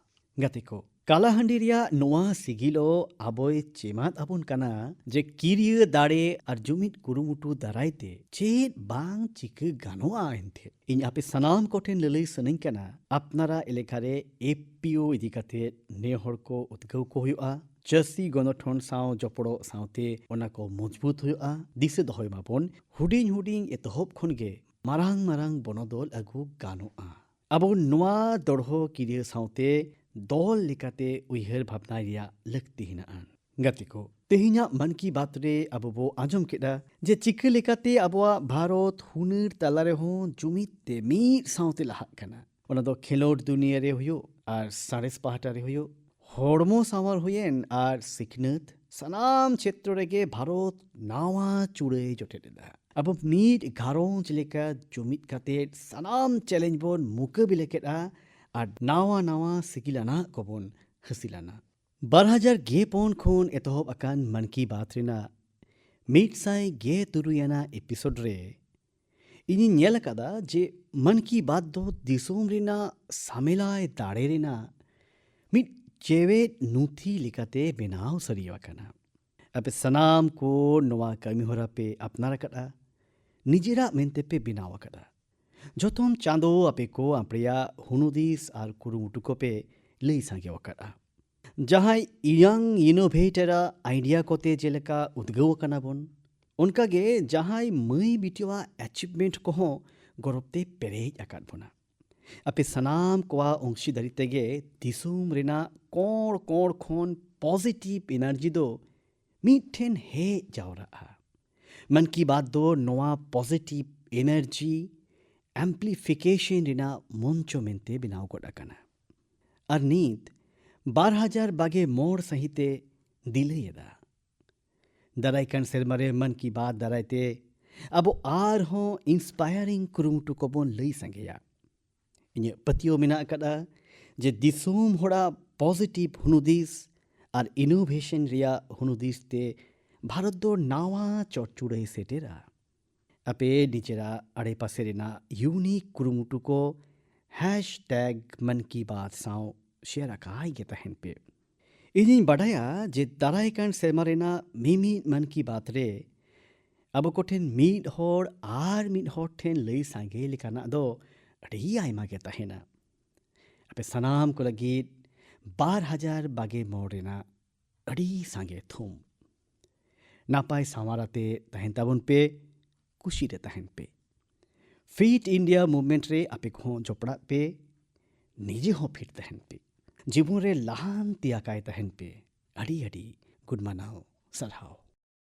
ᱜᱟᱛᱮ ᱠᱚ ᱠᱟᱞᱟᱦᱟᱸᱰᱤ ᱨᱮᱭᱟᱜ ᱱᱚᱣᱟ ᱥᱤᱜᱤᱞᱚ ᱟᱵᱚᱭ ᱪᱮᱢᱟᱫ ᱟᱵᱚᱱ ᱠᱟᱱᱟ ᱡᱮ ᱠᱤᱨᱤᱭᱟᱹ ᱫᱟᱲᱮ ᱟᱨ ᱡᱩᱢᱤᱫ ᱠᱩᱨᱩᱢᱩᱴᱩ ᱫᱟᱨᱟᱭᱛᱮ ᱪᱮᱫ ᱵᱟᱝ ᱪᱤᱠᱟᱹ ᱜᱟᱱᱚᱜᱼᱟ ᱮᱱᱛᱮ ᱤᱧ ᱟᱯᱮ ᱥᱟᱱᱟᱢ ᱠᱚᱴᱷᱮᱱ ᱞᱟᱹᱞᱟᱹᱭ ᱥᱟᱱᱟᱧ ᱠᱟᱱᱟ ᱟᱯᱱᱟᱨᱟᱜ ᱮᱞᱮᱠᱟᱨᱮ ᱮᱯᱤᱳ ᱤᱫᱤ ᱠᱟᱛᱮ ᱱᱮ ᱦᱚᱲ ᱠᱚ ᱩᱫᱽᱜᱟᱹᱣ ᱠᱚ ᱦᱩᱭᱩᱜᱼᱟ ᱪᱟᱹᱥᱤ ᱜᱚᱱᱚᱴᱷᱚᱱ ᱥᱟᱶ ᱡᱚᱯᱲᱚ ᱥᱟᱶᱛᱮ ᱚᱱᱟ ᱠᱚ ᱢᱚᱡᱽᱵᱩᱛ ᱦᱩᱭᱩᱜᱼᱟ ᱫᱤᱥᱟᱹ ᱫᱚᱦᱚᱭ ᱢᱟᱵᱚᱱ ᱦᱩᱰᱤᱧ ᱦᱩᱰᱤᱧ ᱮᱛᱚᱦᱚᱵ ᱠᱷᱚᱱᱜᱮ ᱢᱟᱨᱟᱝ ᱢᱟᱨᱟᱝ ᱵᱚᱱᱚᱫᱚᱞ ᱟᱹᱜᱩ ᱜᱟᱱᱚᱜᱼᱟ ᱟᱵᱚ ᱱᱚᱣᱟ ᱫᱚᱲᱦᱚ ᱠᱤᱨᱤᱭᱟᱹ ᱥᱟᱶᱛᱮ ᱫᱚᱞ ᱞᱮᱠᱟᱛᱮ ᱩᱭᱦᱟᱹᱨ ᱵᱷᱟᱵᱽᱱᱟᱭ ᱨᱮᱭᱟᱜ ᱞᱟᱹᱠᱛᱤ ᱦᱮᱱᱟᱜᱼᱟ ᱜᱟᱛᱮ ᱠᱚ ᱛᱮᱦᱮᱧᱟᱜ ᱢᱚᱱ ᱠᱤ ᱵᱟᱛ ᱨᱮ ᱟᱵᱚ ᱵᱚ ᱟᱸᱡᱚᱢ ᱠᱮᱫᱟ ᱡᱮ ᱪᱤᱠᱟᱹ ᱞᱮᱠᱟᱛᱮ ᱟᱵᱚᱣᱟᱜ ᱵᱷᱟᱨᱚᱛ ᱦᱩᱱᱟᱹᱨ ᱛᱟᱞᱟ ᱨᱮᱦᱚᱸ ᱡᱩᱢᱤᱫ ᱛᱮ ᱢᱤᱫ ᱥᱟᱶᱛᱮ ᱞᱟᱦᱟᱜ ᱠᱟᱱᱟ ᱚᱱᱟ ᱫᱚ ᱠᱷᱮᱞᱳᱰ ᱫᱩᱱᱤᱭᱟᱹ ᱨᱮ ᱦᱩᱭᱩᱜ ᱟᱨ ᱥᱟᱬᱮᱥ ᱯᱟᱦᱴᱟ ᱨᱮ ᱦᱩᱭᱩᱜ ᱦᱚᱲᱢᱚ ᱥᱟᱶᱟᱨ ᱦᱩᱭᱮᱱ ᱟᱨ ᱥᱤᱠᱷᱱᱟᱹᱛ ᱥᱟᱱᱟᱢ ᱪᱷᱮᱛᱨᱚ ᱨᱮᱜᱮ ᱵᱷᱟᱨᱚᱛ ᱱᱟᱣᱟ ᱪᱩᱲᱟᱹᱭ ᱡᱚᱴᱮᱫ ᱮᱫᱟ ᱟᱵᱚ ᱢᱤᱫ ᱜᱷᱟᱨᱚᱸᱡᱽ ᱞᱮᱠᱟ ᱡᱩᱢᱤᱫ ᱠᱟᱛᱮᱫ ᱥᱟᱱᱟᱢ ᱪᱮᱞᱮᱧᱡᱽ ᱵᱚᱱ ᱢᱩᱠᱟᱹᱵᱤᱞᱟ ᱠᱮᱫᱼᱟ ᱟᱨ ᱱᱟᱣᱟ ᱱᱟᱣᱟ ᱥᱤᱜᱤᱞᱟᱱᱟᱜ ᱠᱚᱵᱚᱱ ᱦᱟᱹᱥᱤᱞᱟᱱᱟ ᱵᱟᱨ ᱦᱟᱡᱟᱨ ᱜᱮ ᱯᱩᱱ ᱠᱷᱚᱱ ᱮᱛᱚᱦᱚᱵ ᱟᱠᱟᱱ ᱢᱚᱱ ᱠᱤ ᱵᱟᱛ ᱨᱮᱱᱟᱜ ᱢᱤᱫ ᱥᱟᱭ ᱜᱮ ᱛᱩᱨᱩᱭ ᱟᱱᱟᱜ ᱮᱯᱤᱥᱳᱰ ᱨᱮ ᱤᱧᱤᱧ ᱧᱮᱞ ᱟᱠᱟᱫᱟ ᱡᱮ ᱢᱚᱱ ᱠᱤ ᱵᱟᱛ ᱫᱚ ᱫᱤᱥᱚᱢ ᱨᱮᱱᱟᱜ ᱥᱟᱢᱮᱞᱟᱭ ᱫᱟᱲᱮ ᱨᱮᱱᱟᱜ ᱢᱤᱫ ᱪᱮᱣᱮᱫ ᱱᱩᱛᱷᱤ ᱞᱮᱠᱟᱛᱮ ᱵᱮᱱᱟᱣ ᱥᱟᱹᱨᱤᱭᱟᱹ ᱟᱠᱟᱱᱟ ᱟᱯᱮ ᱥᱟᱱᱟᱢ ᱠᱚ ᱱᱚᱣᱟ ᱠᱟᱹᱢᱤᱦᱚᱨᱟ ᱯᱮ ᱟᱯᱱᱟᱨ ᱟᱠᱟᱫᱟ ᱱᱤᱡᱮᱨᱟᱜ ᱢᱮᱱᱛᱮ ᱯᱮ ᱵᱮᱱᱟᱣ ᱟᱠᱟᱫᱟ जोतम चांदो आपेको आप्रिया हुनुदिस और कुरुमुटुकोपे लई सांगे वकारा जहाँ इयांग इनोभेटर आईडिया को जेलका उद्गव करना उनका गे जहाँ मई बिटिवा एचिवमेंट को हो गौरवते पेरे बोना आपे सनाम कोवा ओंशी दरिते गे कोण कोण खोन पॉजिटिव एनर्जी दो मीठेन हे जावरा मन की बात दो नोआ पॉजिटिव एनर्जी ᱮᱢᱯᱞᱤᱯᱷᱤᱠᱮᱥᱚᱱ ᱨᱮᱱᱟᱜ ᱢᱚᱧᱪᱚ ᱢᱮᱱᱛᱮ ᱵᱮᱱᱟᱣ ᱜᱚᱫ ᱟᱠᱟᱱᱟ ᱟᱨ ᱱᱤᱛ ᱵᱟᱨ ᱦᱟᱡᱟᱨ ᱵᱟᱜᱮ ᱢᱚᱬ ᱥᱟᱹᱦᱤᱛᱮ ᱫᱤᱞᱟᱹᱭᱮᱫᱟ ᱫᱟᱨᱟᱭᱠᱟᱱ ᱥᱮᱨᱢᱟᱨᱮ ᱢᱚᱱ ᱠᱤ ᱵᱟᱛ ᱫᱟᱨᱟᱭᱛᱮ ᱟᱵᱚ ᱟᱨᱦᱚᱸ ᱤᱱᱥᱯᱟᱭᱟᱨᱤᱝ ᱠᱩᱨᱩᱢᱩᱴᱩ ᱠᱚᱵᱚᱱ ᱞᱟᱹᱭ ᱥᱟᱸᱜᱮᱭᱟ ᱤᱧᱟᱹᱜ ᱯᱟᱹᱛᱭᱟᱹᱣ ᱢᱮᱱᱟᱜ ᱟᱠᱟᱫᱟ ᱡᱮ ᱫᱤᱥᱚᱢ ᱦᱚᱲᱟᱜ ᱯᱚᱡᱤᱴᱤᱵᱷ ᱦᱩᱱᱩᱫᱤᱥ ᱟᱨ ᱤᱱᱳᱵᱷᱮᱥᱚᱱ ᱨᱮᱭᱟᱜ ᱦᱩᱱᱩᱫᱤᱥ ᱛᱮ ᱵᱷᱟᱨᱚᱛ ᱫᱚ ᱱᱟᱣᱟ ᱪᱚᱴᱪᱩᱲᱟᱹᱭ ᱥᱮᱴᱮᱨᱟ अपे निजेरा आड़ेपाशे यूनिक कुरुमुटु को हैश टैग मन की बात साव शेयर आगे तहन पे इन बाढ़ाया जे दाराकान सेमा मिमि मन की बात रे अब कोठेन मीट होर आर मीट होर ठेन लई सांगे लेकाना दो अड़ी आइमा के तहना अपे सनाम को लगी बार हज़ार बागे मोड़ रेना अड़ी सांगे थूम नापाय सामाराते तहन तबुन पे ᱠᱩᱥᱤ ᱨᱮ ᱛᱟᱦᱮᱱ ᱯᱮ ᱯᱷᱤᱴ ᱤᱱᱰᱤᱭᱟ ᱢᱩᱵᱷᱢᱮᱱᱴ ᱨᱮ ᱟᱯᱮ ᱠᱚᱦᱚᱸ ᱡᱚᱯᱲᱟᱜ ᱯᱮ ᱱᱤᱡᱮ ᱦᱚᱸ ᱯᱷᱤᱴ ᱛᱟᱦᱮᱱ ᱯᱮ ᱡᱤᱵᱚᱱ ᱨᱮ ᱞᱟᱦᱟᱱᱛᱤ ᱟᱠᱟᱭ ᱛᱟᱦᱮᱱ ᱯᱮ ᱟᱹᱰᱤ ᱟᱹᱰᱤ ᱜᱩᱱᱢᱟᱱᱟᱣ ᱥᱟᱨᱦᱟᱣ